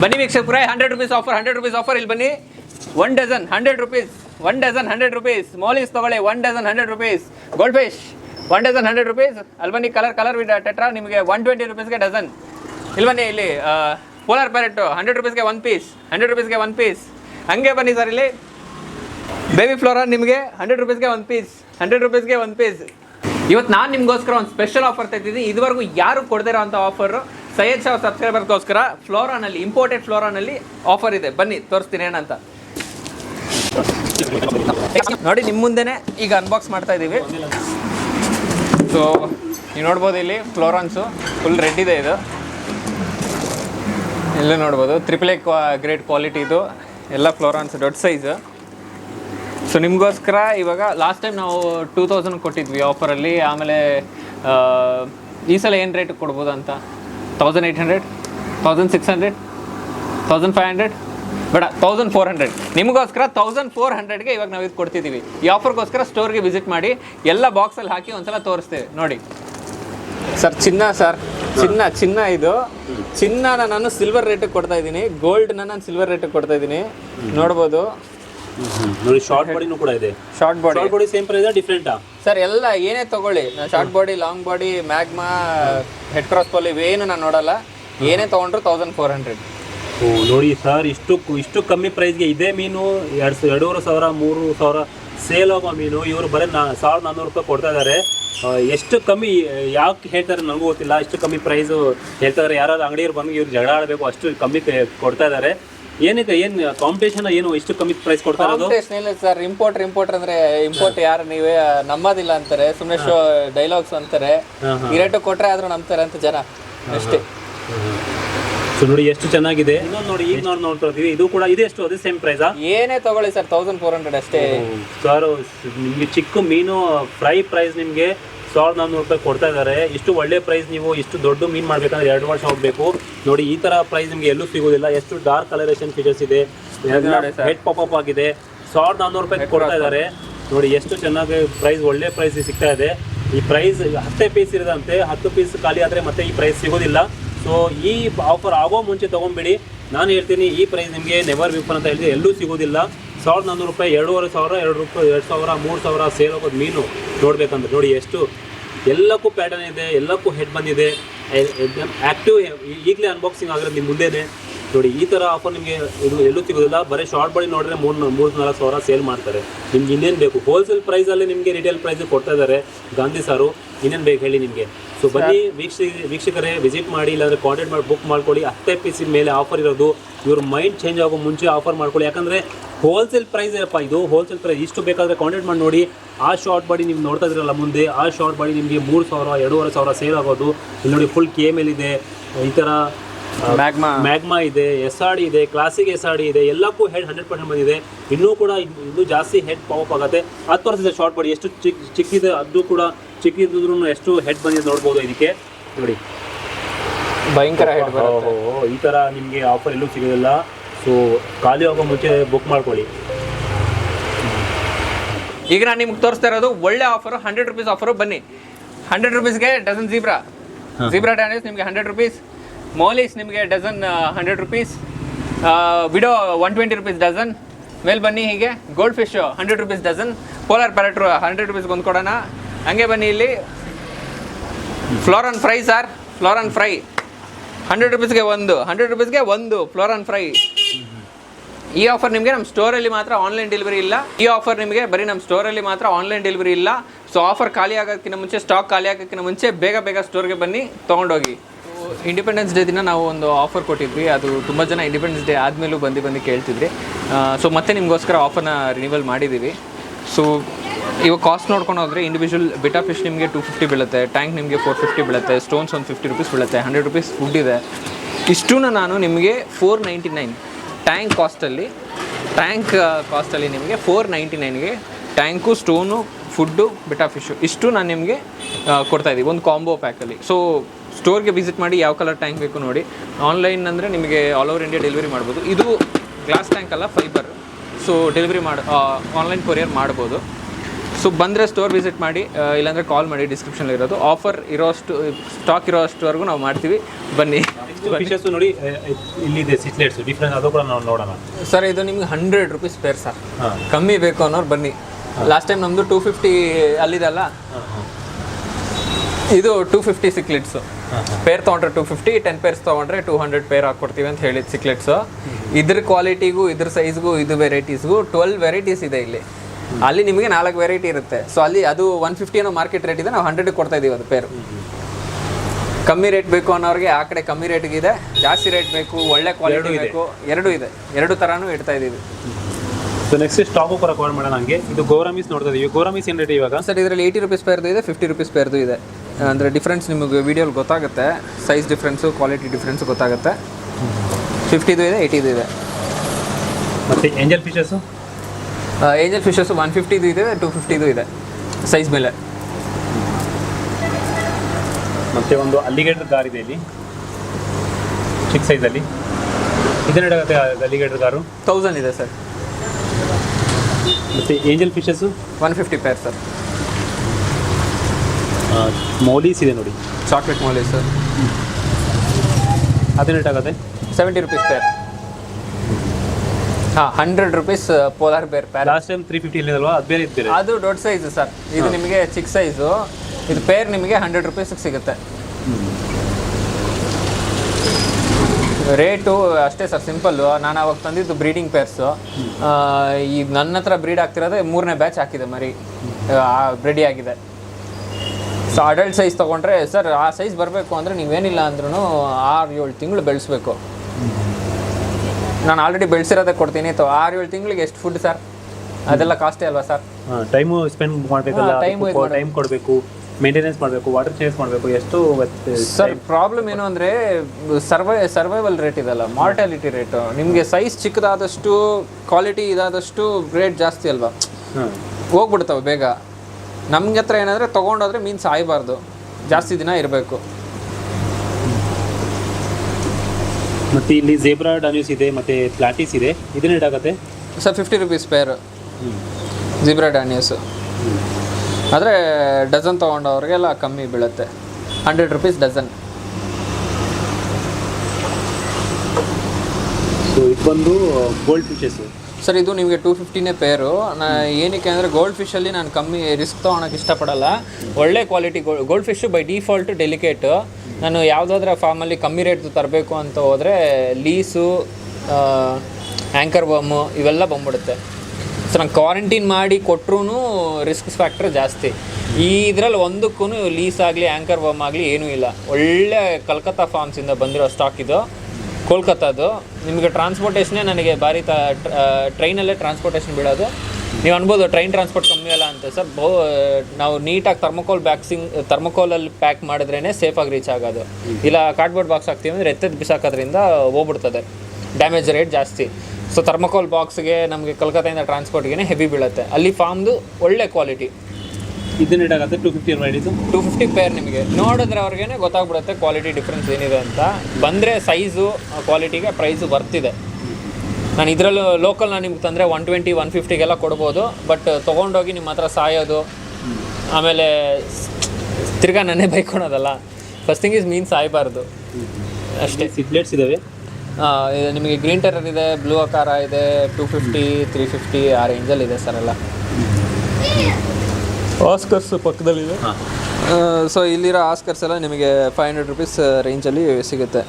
ಬನ್ನಿ ವೀಕ್ಷಕರೇ, hundred rupees offer hundred rupees offer ಇಲ್ಲಿ ಬನ್ನಿ. One dozen hundred rupees one dozen hundred rupees mollies ತಗೊಳ್ಳಿ one dozen hundred rupees goldfish one dozen hundred rupees ಅಲ್ಲಿ ಬನ್ನಿ colour colour tetra ನಿಮಗೆ one twenty ರುಪೀಸ್ಗೆ dozen ಇಲ್ಲಿ ಬನ್ನಿ, ಇಲ್ಲಿ ಪೋಲಾರ್ ಪ್ಯಾರೆಟು ಹಂಡ್ರೆಡ್ ರುಪೀಸ್ಗೆ ಒನ್ ಪೀಸ್ ಹಂಡ್ರೆಡ್ ರುಪೀಸ್ಗೆ ಒನ್ ಪೀಸ್ ಹಂಗೆ ಬನ್ನಿ ಸರ್ ಇಲ್ಲಿ. ಬೇಬಿ ಫ್ಲೋರಾ ನಿಮಗೆ ಹಂಡ್ರೆಡ್ ರುಪೀಸ್ಗೆ ಒಂದು ಪೀಸ್ ಹಂಡ್ರೆಡ್ ರುಪೀಸ್ಗೆ ಒಂದು ಪೀಸ್ ಇವತ್ತು ನಾನು ನಿಮಗೋಸ್ಕರ ಒಂದು ಸ್ಪೆಷಲ್ ಆಫರ್ ತೆಗೆದಿದ್ದೀನಿ. ಇದುವರೆಗೂ ಯಾರು ಕೊಡದಿರೋ ಅಂಥ ಆಫರು ಸೈಯದ್ ಶಾವ್ ಸಬ್ಸ್ಕ್ರೈಬರ್ಗೋಸ್ಕರ ಫ್ಲೋರಾನಲ್ಲಿ ಇಂಪೋರ್ಟೆಡ್ ಫ್ಲೋರಾನಲ್ಲಿ ಆಫರ್ ಇದೆ. ಬನ್ನಿ, ತೋರಿಸ್ತೀನಿ ಏನಂತ. ನೋಡಿ ನಿಮ್ಮ ಮುಂದೆನೇ ಈಗ ಅನ್ಬಾಕ್ಸ್ ಮಾಡ್ತಾ ಇದ್ದೀವಿ ಸೊ ನೀವು ನೋಡ್ಬೋದು ಇಲ್ಲಿ ಫ್ಲೋರಾನ್ಸು. ಫುಲ್ ರೆಡ್ ಇದೆ ಇದು. ಇಲ್ಲೇ ನೋಡ್ಬೋದು ತ್ರಿಪಲ್ ಎ ಗ್ರೇಟ್ ಕ್ವಾಲಿಟಿ ಇದು. ಎಲ್ಲ ಫ್ಲೋರಾನ್ಸ್ ದೊಡ್ಡ ಸೈಜು ಸೊ ನಿಮಗೋಸ್ಕರ ಇವಾಗ ಲಾಸ್ಟ್ ಟೈಮ್ ನಾವು ಟೂ ತೌಸಂಡ್ ಕೊಟ್ಟಿದ್ವಿ ಆಫರಲ್ಲಿ ಆಮೇಲೆ ಈ ಸಲ ಏನು ರೇಟ್ ಕೊಡ್ಬೋದು ಅಂತ thousand eight hundred thousand six hundred thousand five hundred ಬೇಡ ತೌಸಂಡ್ ಫೋರ್ ಹಂಡ್ರೆಡ್ ನಿಮಗೋಸ್ಕರ ತೌಸಂಡ್ ಫೋರ್ ಹಂಡ್ರೆಡ್ಗೆ ಇವಾಗ ನಾವು ಇದು ಕೊಡ್ತಿದ್ದೀವಿ ಈ ಆಫರ್ಗೋಸ್ಕರ ಸ್ಟೋರ್ಗೆ ವಿಸಿಟ್ ಮಾಡಿ ಎಲ್ಲ ಬಾಕ್ಸಲ್ಲಿ ಹಾಕಿ ಒಂದ್ಸಲ ತೋರಿಸ್ತೇವೆ. ನೋಡಿ. ಸರ್ ಚಿನ್ನ ಸರ್ ಚಿನ್ನ ಚಿನ್ನ ಇದು. ಚಿನ್ನನ ನಾನು ಸಿಲ್ವರ್ ರೇಟಿಗೆ ಕೊಡ್ತಾ ಇದ್ದೀನಿ. ಗೋಲ್ಡ್ನ ನಾನು ಸಿಲ್ವರ್ ರೇಟಿಗೆ ಕೊಡ್ತಾ ಇದ್ದೀನಿ. ನೋಡ್ಬೋದು. ನೋಡಿ ಶಾರ್ಟ್ ಬಾಡಿನೂ ಕೂಡ ಇದೆ. Short body short body same price ಡಿಫ್ರೆಂಟಾ sir ಎಲ್ಲ ಏನೇ ತಗೊಳ್ಳಿ. Short body long body magma head cross Pal ಇವೇನು ನಾನು ನೋಡಲ್ಲ. ಏನೇ ತೊಗೊಂಡ್ರು ತೌಸಂಡ್ ಫೋರ್ ಹಂಡ್ರೆಡ್ ಓ, ನೋಡಿ ಸರ್, ಇಷ್ಟು ಇಷ್ಟು ಕಮ್ಮಿ ಪ್ರೈಸ್ಗೆ ಇದೇ ಮೀನು, ಎರಡು ಎರಡೂವರೆ ಸಾವಿರ, ಮೂರು ಸಾವಿರ ಸೇಲ್ ಆಗೋ ಮೀನು, ಇವರು ಬರೀ ನಾ ಸಾವಿರದ ನಾನ್ನೂರು ರೂಪಾಯಿ ಕೊಡ್ತಾ ಇದ್ದಾರೆ ಎಷ್ಟು ಕಮ್ಮಿ, ಯಾಕೆ ಹೇಳ್ತಾರೆ ನನಗೂ ಗೊತ್ತಿಲ್ಲ. ಇಷ್ಟು ಕಮ್ಮಿ ಪ್ರೈಸು ಹೇಳ್ತಾರೆ ಯಾರಾದ್ರು ಅಂಗಡಿಯವ್ರು ಬಂದು ಇವ್ರು ಜಗಳ ಆಡಬೇಕು, ಅಷ್ಟು ಕಮ್ಮಿ ಕೊಡ್ತಾ ಇದ್ದಾರೆ ಏನಕ್ಕೆ ಏನು ಕಾಂಪಿಟೇಷನ್ ಏನು ಇಷ್ಟು ಕಮ್ಮಿ ಪ್ರೈಸ್ ಕೊಡ್ತಾರೆ ಅದು ಕಾಂಪಿಟೇಷನ್ ಇಲ್ಲ ಸರ್ ಇಂಪೋರ್ಟರ್ ಇಂಪೋರ್ಟರ್ ಅಂದ್ರೆ ಇಂಪೋರ್ಟ್ ಯಾರು ನೀವೇ ನಮ್ಮದಿಲ್ಲ ಅಂತಾರೆ. ಸುಮ್ಮನೆ ಶೋ ಡೈಲಾಗ್ಸ್ ಅಂತಾರೆ. ಈ ರೇಟು ಕೊಟ್ರೆ ಆದ್ರೂ ನಂಬ್ತಾರೆ ಅಂತ ಜನ. ಅಷ್ಟೇ. ಸೊ ನೋಡಿ ಎಷ್ಟು ಚೆನ್ನಾಗಿದೆ. ಇನ್ನೊಂದು ನೋಡಿ ಈಗ ನೋಡಿ ನೋಡ್ತಾ ಇದ್ದೀವಿ ಇದು ಕೂಡ ಇದೆ ಎಷ್ಟು ಅದೇ ಸೇಮ್ ಪ್ರೈಸಾ ಏನೇ ತಗೊಳ್ಳಿ ಸರ್ ತೌಸಂಡ್ ಫೋರ್ ಹಂಡ್ರೆಡ್ ಅಷ್ಟೇ. ಸರ್ ನಿಮಗೆ ಚಿಕ್ಕ ಮೀನು ಫ್ರೈ ಪ್ರೈಸ್ ನಿಮಗೆ ಸಾವಿರದ ನಾನ್ನೂರು ರೂಪಾಯಿ ಕೊಡ್ತಾ ಇದ್ದಾರೆ. ಇಷ್ಟು ಒಳ್ಳೆ ಪ್ರೈಸ್ ನೀವು ಇಷ್ಟು ದೊಡ್ಡ ಮೀನು ಮಾಡಬೇಕಂದ್ರೆ ಎರಡು ವರ್ಷ ಹೋಗಬೇಕು. ನೋಡಿ ಈ ಥರ ಪ್ರೈಸ್ ನಿಮಗೆ ಎಲ್ಲೂ ಸಿಗೋದಿಲ್ಲ. ಎಷ್ಟು ಡಾರ್ಕ್ ಕಲರೇಷನ್ ಫೀಚರ್ಸ್ ಇದೆ. ಹೆಡ್ ಪಾಪ್ ಅಪ್ ಆಗಿದೆ. ಸಾವಿರದ ನಾನ್ನೂರು ರೂಪಾಯಿ ಕೊಡ್ತಾ ಇದ್ದಾರೆ. ನೋಡಿ ಎಷ್ಟು ಚೆನ್ನಾಗಿ ಪ್ರೈಸ್ ಒಳ್ಳೆ ಪ್ರೈಸ್ ಸಿಗ್ತಾ ಇದೆ. ಈ ಪ್ರೈಸ್ ಹತ್ತೇ ಪೀಸ್ ಇರೋದಂತೆ. ಹತ್ತು ಪೀಸ್ ಖಾಲಿ ಆದರೆ ಮತ್ತೆ ಈ ಪ್ರೈಸ್ ಸಿಗೋದಿಲ್ಲ. ಸೊ ಈ ಆಫರ್ ಆಗೋ ಮುಂಚೆ ತೊಗೊಂಬಿಡಿ ನಾನು ಹೇಳ್ತೀನಿ, ಈ ಪ್ರೈಸ್ ನಿಮಗೆ ನೆವರ್ ವಿಫನ್ ಅಂತ ಹೇಳಿದ್ರೆ ಎಲ್ಲೂ ಸಿಗೋದಿಲ್ಲ. ಸಾವಿರದ ನಾನ್ನೂರು ರೂಪಾಯಿ, ಎರಡೂವರೆ ಸಾವಿರ, ಎರಡು ರೂಪಾಯಿ ಎರಡು ಸಾವಿರ, ಮೂರು ಸಾವಿರ ಸೇಲ್ ಹೋಗೋದು ಮೀನು ನೋಡಬೇಕಂದ್ರೆ. ನೋಡಿ ಎಷ್ಟು, ಎಲ್ಲಕ್ಕೂ ಪ್ಯಾಟರ್ನ್ ಇದೆ, ಎಲ್ಲಕ್ಕೂ ಹೆಡ್ ಬಂದಿದೆ. ಆ್ಯಕ್ಟಿವ್ ಈಗಲೇ ಅನ್ಬಾಕ್ಸಿಂಗ್ ಆಗಿರೋದು ನಿಮ್ಮ ಮುಂದೆನೇ. ನೋಡಿ, ಈ ಥರ ಆಫರ್ ನಿಮಗೆ ಇದು ಎಲ್ಲೂ ಸಿಗೋದಿಲ್ಲ. ಬರೀ ಶಾರ್ಟ್ ಬಾಡಿ ನೋಡಿದ್ರೆ ಮೂರು ಮೂರು ನಾಲ್ಕು ಸಾವಿರ ಸೇಲ್ ಮಾಡ್ತಾರೆ. ನಿಮ್ಗೆ ಇನ್ನೇನು ಬೇಕು? ಹೋಲ್ಸೇಲ್ ಪ್ರೈಸಲ್ಲಿ ನಿಮಗೆ ರಿಟೇಲ್ ಪ್ರೈಸ್ ಕೊಡ್ತಾ ಇದ್ದಾರೆ ಗಾಂಧಿ ಸಾರು. ಇನ್ನೇನು ಬೇಕು ಹೇಳಿ ನಿಮಗೆ. ಸೊ ಬನ್ನಿ ವೀಕ್ಷ ವೀಕ್ಷಕರೇ ವಿಸಿಟ್ ಮಾಡಿ ಇಲ್ಲಾಂದ್ರೆ ಕಾಂಟ್ಯಾಕ್ಟ್ ಮಾಡಿ ಬುಕ್ ಮಾಡ್ಕೊಳ್ಳಿ. ಹತ್ತೇ ಸಿ ಮೇಲೆ ಆಫರ್ ಇರೋದು. ಇವ್ರ ಮೈಂಡ್ ಚೇಂಜ್ ಆಗೋ ಮುಂಚೆ ಆಫರ್ ಮಾಡ್ಕೊಳ್ಳಿ. ಯಾಕಂದರೆ ಹೋಲ್ಸೇಲ್ ಪ್ರೈಸ್ ಏನಪ್ಪ ಇದು ಹೋಲ್ಸೇಲ್ ಪ್ರೈಸ್ ಇಷ್ಟು ಬೇಕಾದರೆ ಕಾಂಟ್ಯಾಕ್ಟ್ ಮಾಡಿ ನೋಡಿ. ಆ ಶಾರ್ಟ್ ಬಾಡಿ ನೀವು ನೋಡ್ತಾ ಇದ್ರಲ್ಲ ಮುಂದೆ. ಆ ಶಾರ್ಟ್ ಬಾಡಿ ನಿಮಗೆ ಮೂರು ಸಾವಿರ ಎರಡೂವರೆ ಸಾವಿರ ಸೇಲ್ ಆಗೋದು. ಇಲ್ಲಿ ನೋಡಿ ಫುಲ್ ಕೆ ಮೇಲಿದೆ. ಈ ಥರ ಮ್ಯಾಗ್ಮಾ. ಮ್ಯಾಗ್ಮಾ ಇದೆ ಎಸ್ ಆರ್ ಡಿ ಇದೆ ಕ್ಲಾಸಿಕ್ ಎಸ್ ಆರ್ ಡಿ ಇದೆ ಎಲ್ಲಕ್ಕೂ ಹೆಡ್ ಹಂಡ್ರೆಡ್ ಪರ್ಸೆಂಟ್ ಬಂದಿದೆ. ಇನ್ನೂ ಕೂಡ ಇನ್- ಇನ್ನೂ ಜಾಸ್ತಿ ಹೆಡ್ ಪಾಪ್ ಆಗುತ್ತೆ. ಹತ್ತು ವರ್ಷದ ಶಾರ್ಟ್ ಬಾಡಿ ಎಷ್ಟು ಚಿಕ್ಕ ಚಿಕ್ಕಿದೆ ಅದು ಕೂಡ ಚಿಕ್ಕಿದ್ರು ಎಷ್ಟು ಹೆಡ್ ಬಂದಿದೆ ನೋಡ್ಬೋದು ಇದಕ್ಕೆ. ನೋಡಿ. ಭಯಂಕರ ಹೆಡ್ ಈ ಥರ ನಿಮಗೆ ಆಫರ್ ಎಲ್ಲೂ ಸಿಗೋದಿಲ್ಲ. ಸೊ ಖಾಲಿ ಹೋಗೋ ಮುಂಚೆ ಬುಕ್ ಮಾಡ್ಕೊಳ್ಳಿ. ಈಗ ನಾನು ನಿಮ್ಗೆ ತೋರಿಸ್ತಾ ಇರೋದು ಒಳ್ಳೆ ಆಫರ್ ಹಂಡ್ರೆಡ್ ರುಪೀಸ್ ಆಫರು ಬನ್ನಿ. ಹಂಡ್ರೆಡ್ ರುಪೀಸ್ಗೆ ಡಜನ್ ಜೀಬ್ರಾ ಜೀಬ್ರಾ ಡ್ಯಾನೇಜ್ ನಿಮಗೆ ಹಂಡ್ರೆಡ್ ರುಪೀಸ್ ಮೋಲೀಸ್ ನಿಮಗೆ dozen hundred rupees widow one twenty rupees dozen ಮೇಲೆ ಬನ್ನಿ ಹೀಗೆ. Gold fish hundred rupees dozen polar parrot hundred rupees ಒಂದು ಕೊಡೋಣ. ಹಂಗೆ ಬನ್ನಿ ಇಲ್ಲಿ. Flowerhorn fry sir flowerhorn fry hundred ರುಪೀಸ್ಗೆ ಒಂದು. ಹಂಡ್ರೆಡ್ ರುಪೀಸ್ಗೆ ಒಂದು ಫ್ಲೋರನ್ ಫ್ರೈ ಈ ಆಫರ್ ನಿಮಗೆ ನಮ್ಮ ಸ್ಟೋರಲ್ಲಿ ಮಾತ್ರ ಆನ್ಲೈನ್ ಡೆಲಿವರಿ ಇಲ್ಲ. ಈ ಆಫರ್ ನಿಮಗೆ ಬರೀ ನಮ್ಮ ಸ್ಟೋರಲ್ಲಿ ಮಾತ್ರ ಆನ್ಲೈನ್ ಡೆಲಿವರಿ ಇಲ್ಲ. ಸೊ ಆಫರ್ ಖಾಲಿ ಆಗೋಕ್ಕಿಂತ ಮುಂಚೆ ಸ್ಟಾಕ್ ಖಾಲಿ ಆಗೋಕ್ಕಿಂತ ಮುಂಚೆ ಬೇಗ ಬೇಗ ಸ್ಟೋರ್ಗೆ ಬನ್ನಿ, ತೊಗೊಂಡೋಗಿ. ಇಂಡಿಪೆಂಡೆನ್ಸ್ ಡೇ ದಿನ ನಾವು ಒಂದು ಆಫರ್ ಕೊಟ್ಟಿದ್ವಿ. ಅದು ತುಂಬ ಜನ ಇಂಡಿಪೆಂಡೆನ್ಸ್ ಡೇ ಆದಮೇಲೂ ಬಂದು ಬಂದು ಕೇಳ್ತಿದ್ರಿ. ಸೊ ಮತ್ತೆ ನಿಮಗೋಸ್ಕರ ಆಫರ್ನ ರಿನಿವಲ್ ಮಾಡಿದ್ದೀವಿ. ಸೊ ಇವಾಗ ಕಾಸ್ಟ್ ನೋಡ್ಕೊಂಡು ಹೋದರೆ ಇಂಡಿವಿಜುವಲ್ ಬಿಟಾ ಫಿಶ್ ನಿಮಗೆ ಟೂ ಫಿಫ್ಟಿ ಬೀಳುತ್ತೆ ಟ್ಯಾಂಕ್ ನಿಮಗೆ ಫೋರ್ ಫಿಫ್ಟಿ ಬೀಳುತ್ತೆ ಸ್ಟೋನ್ಸ್ ಒಂದು ಫಿಫ್ಟಿ ರುಪೀಸ್ ಬೀಳುತ್ತೆ ಹಂಡ್ರೆಡ್ ರುಪೀಸ್ ಫುಡ್ ಇದೆ. ಇಷ್ಟೂ ನಾನು ನಿಮಗೆ ಫೋರ್ ನೈಂಟಿ ನೈನ್ ಟ್ಯಾಂಕ್ ಕಾಸ್ಟಲ್ಲಿ ಟ್ಯಾಂಕ್ ಕಾಸ್ಟಲ್ಲಿ ನಿಮಗೆ four ninety ನೈನ್ಗೆ tank stone food betta fish ಇಷ್ಟು ನಾನು ನಿಮಗೆ ಕೊಡ್ತಾ ಇದ್ದೀವಿ ಒಂದು ಕಾಂಬೋ ಪ್ಯಾಕಲ್ಲಿ. ಸೊ ಸ್ಟೋರ್ಗೆ ವಿಸಿಟ್ ಮಾಡಿ ಯಾವ ಕಲರ್ ಟ್ಯಾಂಕ್ ಬೇಕು ನೋಡಿ. ಆನ್ಲೈನ್ ಅಂದರೆ ನಿಮಗೆ ಆಲ್ ಓವರ್ ಇಂಡಿಯಾ ಡೆಲಿವರಿ ಮಾಡ್ಬೋದು. ಇದು ಗ್ಲಾಸ್ ಟ್ಯಾಂಕ್ ಅಲ್ಲ ಫೈಬರ್ ಸೊ ಡೆಲಿವರಿ ಮಾಡಿ ಆನ್ಲೈನ್ ಕೊರಿಯರ್ ಮಾಡ್ಬೋದು. ಸೊ ಬಂದರೆ ಸ್ಟೋರ್ ವಿಸಿಟ್ ಮಾಡಿ ಇಲ್ಲಾಂದರೆ ಕಾಲ್ ಮಾಡಿ ಡಿಸ್ಕ್ರಿಪ್ಷನಲ್ಲಿ ಇರೋದು. ಆಫರ್ ಇರೋಷ್ಟು ಸ್ಟಾಕ್ ಇರೋಷ್ಟುವರೆಗೂ ನಾವು ಮಾಡ್ತೀವಿ. ಬನ್ನಿ. ನೋಡಿ ಇಲ್ಲಿದೆ ಸಿಕ್ಲೆಟ್ಸ್ ಡಿಫ್ರೆನ್ಸ್ ಅದು ಕೂಡ ನಾವು ನೋಡೋಣ. ಸರ್ ಇದು ನಿಮ್ಗೆ ಹಂಡ್ರೆಡ್ ರುಪೀಸ್ ಪೇರ್ ಸರ್ ಕಮ್ಮಿ ಬೇಕು ಅನ್ನೋರು ಬನ್ನಿ. ಲಾಸ್ಟ್ ಟೈಮ್ ನಮ್ಮದು ಟೂ ಫಿಫ್ಟಿ ಅಲ್ಲಿದಲ್ಲ ಇದು ಟೂ ಫಿಫ್ಟಿ ಸಿಕ್ಲೆಟ್ಸು ಪೇರ್ ತೊಗೊಂಡ್ರೆ ಟೂ ಫಿಫ್ಟಿ ಟೆನ್ ಪೇರ್ಸ್ ತೊಗೊಂಡ್ರೆ ಟೂ ಹಂಡ್ರೆಡ್ ಪೇರ್ ಹಾಕ್ಕೊಡ್ತೀವಿ ಅಂತ ಹೇಳಿದ್ ಸಿಕ್ಲೆಟ್ಸು ಇದ್ರ ಕ್ವಾಲಿಟಿಗೂ ಇದ್ರ ಸೈಜ್ಗೂ ಇದು ವೆರೈಟೀಸ್ಗೂ ಟ್ವೆಲ್ ವೆರೈಟೀಸ್ ಇದೆ ಇಲ್ಲಿ. ಅಲ್ಲಿ ನಿಮಗೆ ನಾಲ್ಕು ವೆರೈಟಿ ಇರುತ್ತೆ. ಸೊ ಅಲ್ಲಿ ಅದು ಒನ್ ಫಿಫ್ಟಿ ಅನ್ನೋ ಮಾರ್ಕೆಟ್ ರೇಟ್ ಇದೆ ನಾವು ಹಂಡ್ರೆಡ್ ಕೊಡ್ತಾ ಇದೀವಿ ಅದು ಪೇರು ಕಮ್ಮಿ ರೇಟ್ ಬೇಕು ಅನ್ನೋರಿಗೆ ಆ ಕಡೆ ಕಮ್ಮಿ ರೇಟ್ಗೆ ಇದೆ ಜಾಸ್ತಿ ರೇಟ್ ಬೇಕು ಒಳ್ಳೆ ಕ್ವಾಲಿಟಿ ಬೇಕು. ಎರಡೂ ಇದೆ. ಎರಡು ಥರನೂ ಇಡ್ತಾ ಇದ್ದೀವಿ ಸೊ ನೆಕ್ಸ್ಟ್ ಸ್ಟಾಕು ಕೂಡ ಕವರ್ ಮಾಡೋಣ ಹಂಗೆ. ಇದು ಗೋರಾಮೀಸ್ ನೋಡ್ತಾ ಇದೀವಿ. ಗೋರಾಮೀಸ್ ಏನು ರೇಟ್ ಇವಾಗ? ಸರ್ ಇದರಲ್ಲಿ ಏಯ್ಟಿ ರುಪೀಸ್ ಪೇರ್ದು ಇದೆ ಫಿಫ್ಟಿ ರುಪೀಸ್ ಪೇರ್ದು ಇದೆ. ಅಂದರೆ ಡಿಫ್ರೆನ್ಸ್ ನಿಮಗೆ ವೀಡಿಯೋಲಿ ಗೊತ್ತಾಗುತ್ತೆ. ಸೈಜ್ ಡಿಫ್ರೆನ್ಸು ಕ್ವಾಲಿಟಿ ಡಿಫ್ರೆನ್ಸ್ ಗೊತ್ತಾಗುತ್ತೆ. ಫಿಫ್ಟಿದು ಇದೆ ಏಯ್ಟಿದು ಇದೆ. ಮತ್ತೆ angel fishes angel fishes one ಫಿಫ್ಟಿದು ಇದೆ ಟು ಫಿಫ್ಟಿದು ಇದೆ. ಸೈಜ್ ಮೇಲೆ. ಮತ್ತೆ ಒಂದು ಅಲ್ಲಿಗೇಟರ್ ಕಾರ್ ಇದೆ ಇಲ್ಲಿ. ಚಿಕ್ಕ ಸೈಜಲ್ಲಿ ಇದನ್ನ ಅಲ್ಲಿಗೇಟರ್ ಕಾರು ತೌಸಂಡ್ ಇದೆ ಸರ್ ಮತ್ತೆ angel fishes? One fifty pair sir mollies ಇದೆ ನೋಡಿ. ಚಾಕ್ಲೇಟ್ ಮೋಲಿ ಸರ್ ಹದಿನೆಂಟು ರೇಟ್ ಆಗುತ್ತೆ? ಸೆವೆಂಟಿ ರುಪೀಸ್ ಪೇರ್ ಹಾಂ hundred rupees polar bear pair last time three fifty ಇಲ್ಲದಲ್ವಾ ಅದು ಬೇರೆ ಇದ್ದೀರಿ ಅದು ದೊಡ್ಡ ಸೈಜ್ ಸರ್ ಇದು ನಿಮಗೆ ಚಿಕ್ಕ ಸೈಜು ಇದು ಪೇರ್ ನಿಮಗೆ ಹಂಡ್ರೆಡ್ ರುಪೀಸಿಗೆ ಸಿಗುತ್ತೆ. ರೇಟು ಅಷ್ಟೇ ಸರ್ ಸಿಂಪಲ್ಲು ನಾನು ಅವಾಗ ತಂದಿದ್ದು ಬ್ರೀಡಿಂಗ್ ಪೇರ್ಸು ಈಗ ನನ್ನ ಹತ್ರ ಬ್ರೀಡ್ ಆಗ್ತಿರೋದು ಮೂರನೇ ಬ್ಯಾಚ್ ಹಾಕಿದೆ ಮರಿ. ರೆಡಿ ಆಗಿದೆ. ಸೊ ಅಡಲ್ಟ್ ಸೈಜ್ ತೊಗೊಂಡ್ರೆ ಸರ್ ಆ ಸೈಜ್ ಬರಬೇಕು ಅಂದರೆ ನೀವೇನಿಲ್ಲ ಅಂದ್ರೂ ಆರು ಏಳು ತಿಂಗಳು ಬೆಳೆಸ್ಬೇಕು. ನಾನು ಆಲ್ರೆಡಿ ಬೆಳೆಸಿರೋದೇ ಕೊಡ್ತೀನಿ. ಅಥವಾ ಆರು ಏಳು ತಿಂಗಳಿಗೆ ಎಷ್ಟು ಫುಡ್ ಸರ್ ಅದೆಲ್ಲ ಕಾಸ್ಟೇ ಅಲ್ವಾ ಸರ್ ಟೈಮು ಸ್ಪೆಂಡ್ ಮಾಡಬೇಕಲ್ಲ ಟೈಮ್ ಟೈಮ್ ಕೊಡಬೇಕು. ಮೇಂಟೆನೆನ್ಸ್ ಮಾಡಬೇಕು ವಾಟರ್ ಚೇಂಜ್ ಮಾಡಬೇಕು ಎಷ್ಟು ಸರ್ ಪ್ರಾಬ್ಲಮ್ ಏನು ಅಂದರೆ ಸರ್ವೈ ಸರ್ವೈವಲ್ ರೇಟ್ ಇದಲ್ಲ ಮಾರ್ಟಾಲಿಟಿ ರೇಟು ನಿಮಗೆ ಸೈಜ್ ಚಿಕ್ಕದಾದಷ್ಟು ಕ್ವಾಲಿಟಿ ಇದಾದಷ್ಟು ರೇಟ್ ಜಾಸ್ತಿ ಅಲ್ವಾ? ಹೋಗ್ಬಿಡ್ತಾವೆ ಬೇಗ. ನಮ್ಗೆ ಹತ್ರ ಏನಂದರೆ ತೊಗೊಂಡೋದ್ರೆ ಮೀನ್ಸ್ ಸಾಯಬಾರ್ದು ಜಾಸ್ತಿ ದಿನ ಇರಬೇಕು. ಮತ್ತೆ ಇಲ್ಲಿ ಜೇಬ್ರಾ ಡಾನ್ಯೂಸ್ ಇದೆ ಮತ್ತೆ ಪ್ಲಾಟಿಸ್ ಇದೆ. ಇದನ್ನ ಇಡಾಗತ್ತೆ sir fifty rupees pair zebra danios ಆದರೆ ಡಜನ್ ತೊಗೊಂಡವ್ರಿಗೆಲ್ಲ ಕಮ್ಮಿ ಬೀಳುತ್ತೆ. ಹಂಡ್ರೆಡ್ ರುಪೀಸ್ ಡಜನ್ ಸೊ ಇದು ಬಂದು ಗೋಲ್ಡ್ ಫಿಶಸ್ ಸರ್ ಇದು ನಿಮಗೆ ಟೂ ಫಿಫ್ಟಿನೇ ಪೇರು ನಾ ಏನಕ್ಕೆ ಅಂದರೆ ಗೋಲ್ಡ್ ಫಿಶಲ್ಲಿ ನಾನು ಕಮ್ಮಿ ರಿಸ್ಕ್ ತೊಗೊಳಕ್ಕೆ ಇಷ್ಟಪಡಲ್ಲ. ಒಳ್ಳೆ quality gold fish by default delicate ನಾನು ಯಾವುದಾದ್ರೂ ಫಾರ್ಮಲ್ಲಿ ಕಮ್ಮಿ ರೇಟ್ದು ತರಬೇಕು ಅಂತ ಹೋದರೆ ಲೀಸು ಆ್ಯಂಕರ್ ಬಾಮು ಇವೆಲ್ಲ ಬಂದ್ಬಿಡುತ್ತೆ. ಸೊ ನಂಗೆ ಕ್ವಾರಂಟೈನ್ ಮಾಡಿ ಕೊಟ್ರೂ ರಿಸ್ಕ್ ಫ್ಯಾಕ್ಟರ್ ಜಾಸ್ತಿ. ಈ ಇದರಲ್ಲಿ ಒಂದಕ್ಕೂ ಲೀಸ್ ಆಗಲಿ ಆ್ಯಂಕರ್ ಬಾಮ್ ಆಗಲಿ ಏನೂ ಇಲ್ಲ. ಒಳ್ಳೆ ಕಲ್ಕತ್ತಾ ಫಾರ್ಮ್ಸಿಂದ ಬಂದಿರೋ ಸ್ಟಾಕ್ ಇದು. ಕೋಲ್ಕತ್ತಾದು. ನಿಮಗೆ ಟ್ರಾನ್ಸ್ಪೋರ್ಟೇಷನೇ ನನಗೆ ಭಾರಿ ತ ಟ್ರೈನಲ್ಲೇ ಟ್ರಾನ್ಸ್ಪೋರ್ಟೇಷನ್ ಬಿಡೋದು. ನೀವು ಅನ್ಬೋದು ಟ್ರೈನ್ ಟ್ರಾನ್ಸ್ಪೋರ್ಟ್ ಕಮ್ಮಿ ಅಲ್ಲ ಅಂತ ಸರ್. ಬಹು ನಾವು ನೀಟಾಗಿ ಥರ್ಮಕೋಲ್ ಬ್ಯಾಕ್ಸಿಂಗ್ ಥರ್ಮೋಕೋಲಲ್ಲಿ ಪ್ಯಾಕ್ ಮಾಡಿದ್ರೇ ಸೇಫಾಗಿ ರೀಚ್ ಆಗೋದು. ಇಲ್ಲ ಕಾರ್ಡ್ಬೋರ್ಡ್ ಬಾಕ್ಸ್ ಹಾಕ್ತೀವಿ ಅಂದರೆ ಎತ್ತೆದ್ದು ಬಿಸಾಕೋದ್ರಿಂದ ಹೋಗ್ಬಿಡ್ತದೆ. ಡ್ಯಾಮೇಜ್ ರೇಟ್ ಜಾಸ್ತಿ. ಸೊ ಥರ್ಮಕೋಲ್ ಬಾಕ್ಸ್ಗೆ ನಮಗೆ ಕಲ್ಕತ್ತೆಯಿಂದ ಟ್ರಾನ್ಸ್ಪೋರ್ಟ್ಗೆ ಹೆವಿ ಬೀಳುತ್ತೆ. ಅಲ್ಲಿ ಫಾರ್ಮ್ದು ಒಳ್ಳೆ ಕ್ವಾಲಿಟಿ ಇದನ್ನ ಇಡಾಗತ್ತೆ ಟೂ ಫಿಫ್ಟಿ ಮಾಡಿದ್ದು ಟೂ ಫಿಫ್ಟಿ ಪೇರ್ ನಿಮಗೆ. ನೋಡಿದ್ರೆ ಅವ್ರಿಗೇನೆ ಗೊತ್ತಾಗ್ಬಿಡುತ್ತೆ ಕ್ವಾಲಿಟಿ ಡಿಫ್ರೆನ್ಸ್ ಏನಿದೆ ಅಂತ. ಬಂದರೆ ಸೈಜು ಕ್ವಾಲಿಟಿಗೆ ಪ್ರೈಸು ಬರ್ತಿದೆ. ನಾನು ಇದರಲ್ಲೂ ಲೋಕಲ್ ನಾನು ನಿಮ್ಗೆ ತಂದರೆ ಒನ್ ಟ್ವೆಂಟಿ ಒನ್ ಫಿಫ್ಟಿಗೆಲ್ಲ ಕೊಡ್ಬೋದು. ಬಟ್ ತೊಗೊಂಡೋಗಿ ನಿಮ್ಮ ಹತ್ರ ಸಾಯೋದು ಆಮೇಲೆ ತಿರ್ಗಾ ನನ್ನೇ ಬೈಕೊಳೋದಲ್ಲ. ಫಸ್ಟ್ ಥಿಂಗ್ ಇಸ್ ಮೀನ್ ಸಾಯಬಾರ್ದು. ಅಷ್ಟೇ. ಸಿಪ್ಲೇಟ್ಸ್ ಇದಾವೆ. ಆ, ಇದು ನಿಮಗೆ ಗ್ರೀನ್ ಟೆರರ್ ಇದೆ ಬ್ಲೂ ಅಕಾರ ಇದೆ ಟೂ ಫಿಫ್ಟಿ ತ್ರೀ ಫಿಫ್ಟಿ ಆ ರೇಂಜಲ್ಲಿ ಇದೆ ಸರ್ ಎಲ್ಲ. ಆಸ್ಕರ್ಸ್ ಪಕ್ಕದಲ್ಲಿದೆ? ಸೊ ಇಲ್ಲಿರೋ ಆಸ್ಕರ್ಸ್ ಎಲ್ಲ ನಿಮಗೆ ಫೈವ್ ಹಂಡ್ರೆಡ್ ರುಪೀಸ್ ರೇಂಜಲ್ಲಿ ಸಿಗುತ್ತೆ.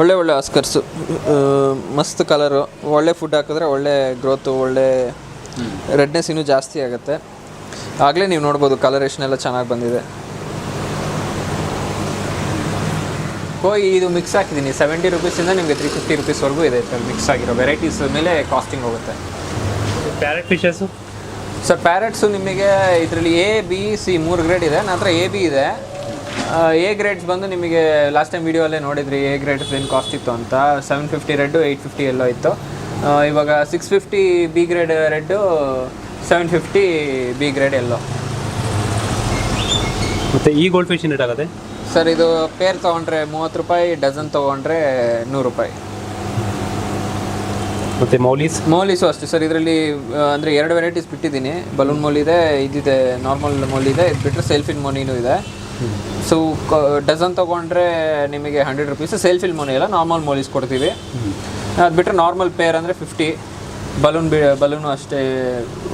ಒಳ್ಳೆ ಒಳ್ಳೆ ಆಸ್ಕರ್ಸು ಮಸ್ತ್ ಕಲರು ಒಳ್ಳೆ ಫುಡ್ ಹಾಕಿದ್ರೆ ಒಳ್ಳೆ ಗ್ರೋತು ಒಳ್ಳೆ ರೆಡ್ನೆಸ್ ಇನ್ನೂ ಜಾಸ್ತಿ ಆಗುತ್ತೆ. ಆಗಲೇ ನೀವು ನೋಡ್ಬೋದು ಕಲರೇಷನ್ ಎಲ್ಲ ಚೆನ್ನಾಗಿ ಬಂದಿದೆ. ಹೋಗಿ ಇದು ಮಿಕ್ಸ್ ಹಾಕಿದ್ದೀನಿ. ಸೆವೆಂಟಿ ರುಪೀಸಿಂದ ನಿಮಗೆ ತ್ರೀ ಫಿಫ್ಟಿ ರುಪೀಸ್ವರೆಗೂ ಇದೆ ಸರ್ ಮಿಕ್ಸ್ ಆಗಿರೋ ವೆರೈಟೀಸ್ ಮೇಲೆ ಕಾಸ್ಟಿಂಗ್ ಹೋಗುತ್ತೆ. ಪ್ಯಾರೆಟ್ ಫಿಶಸ್ಸು ಸರ್ ಪ್ಯಾರೆಟ್ಸು ನಿಮಗೆ ಇದರಲ್ಲಿ ಎ ಬಿ ಸಿ ಮೂರು ಗ್ರೇಡ್ ಇದೆ. ನಂತರ ಎ ಬಿ ಇದೆ. ಎ ಗ್ರೇಡ್ಸ್ ಬಂದು ನಿಮಗೆ ಲಾಸ್ಟ್ ಟೈಮ್ ವೀಡಿಯೋಲ್ಲೇ ನೋಡಿದ್ರಿ ಎ ಗ್ರೇಡ್ಸ್ ಏನು ಕಾಸ್ಟ್ ಇತ್ತು ಅಂತ. Seven fifty red eight fifty ಎಲ್ಲೋ ಇತ್ತು. ಇವಾಗ six fifty B grade red seven fifty B grade ಎಲ್ಲೋ ಮತ್ತು ಈ ಗೋಲ್ಡ್ ಫಿಶ್ ಇಡಾಗತ್ತೆ ಸರ್ ಇದು ಪೇರ್ ತೊಗೊಂಡ್ರೆ ಮೂವತ್ತು ರೂಪಾಯಿ ಡಜನ್ ತಗೊಂಡ್ರೆ ನೂರು ರೂಪಾಯಿ. ಮತ್ತೆ ಮೌಲೀಸ್? ಮೌಲೀಸು ಅಷ್ಟೇ ಸರ್ ಇದರಲ್ಲಿ ಅಂದರೆ ಎರಡು ವೆರೈಟೀಸ್ ಬಿಟ್ಟಿದ್ದೀನಿ. ಬಲೂನ್ ಮೌಲ್ ಇದೆ ಇದಿದೆ ನಾರ್ಮಲ್ ಮೌಲ್ ಇದೆ ಇದು ಬಿಟ್ಟರೆ ಸೆಲ್ಫಿನ್ ಮೋನಿನೂ ಇದೆ. ಸೊ ಡಜನ್ ತೊಗೊಂಡ್ರೆ ನಿಮಗೆ ಹಂಡ್ರೆಡ್ ರುಪೀಸ್ ಸೆಲ್ಫಿಲ್ ಮೋನಿ ಎಲ್ಲ ನಾರ್ಮಲ್ ಮೌಲೀಸ್ ಕೊಡ್ತೀವಿ. ಅದು ಬಿಟ್ಟರೆ ನಾರ್ಮಲ್ ಪೇರ್ ಅಂದರೆ ಫಿಫ್ಟಿ ಬಲೂನ್ ಬಿ ಬಲೂನು ಅಷ್ಟೇ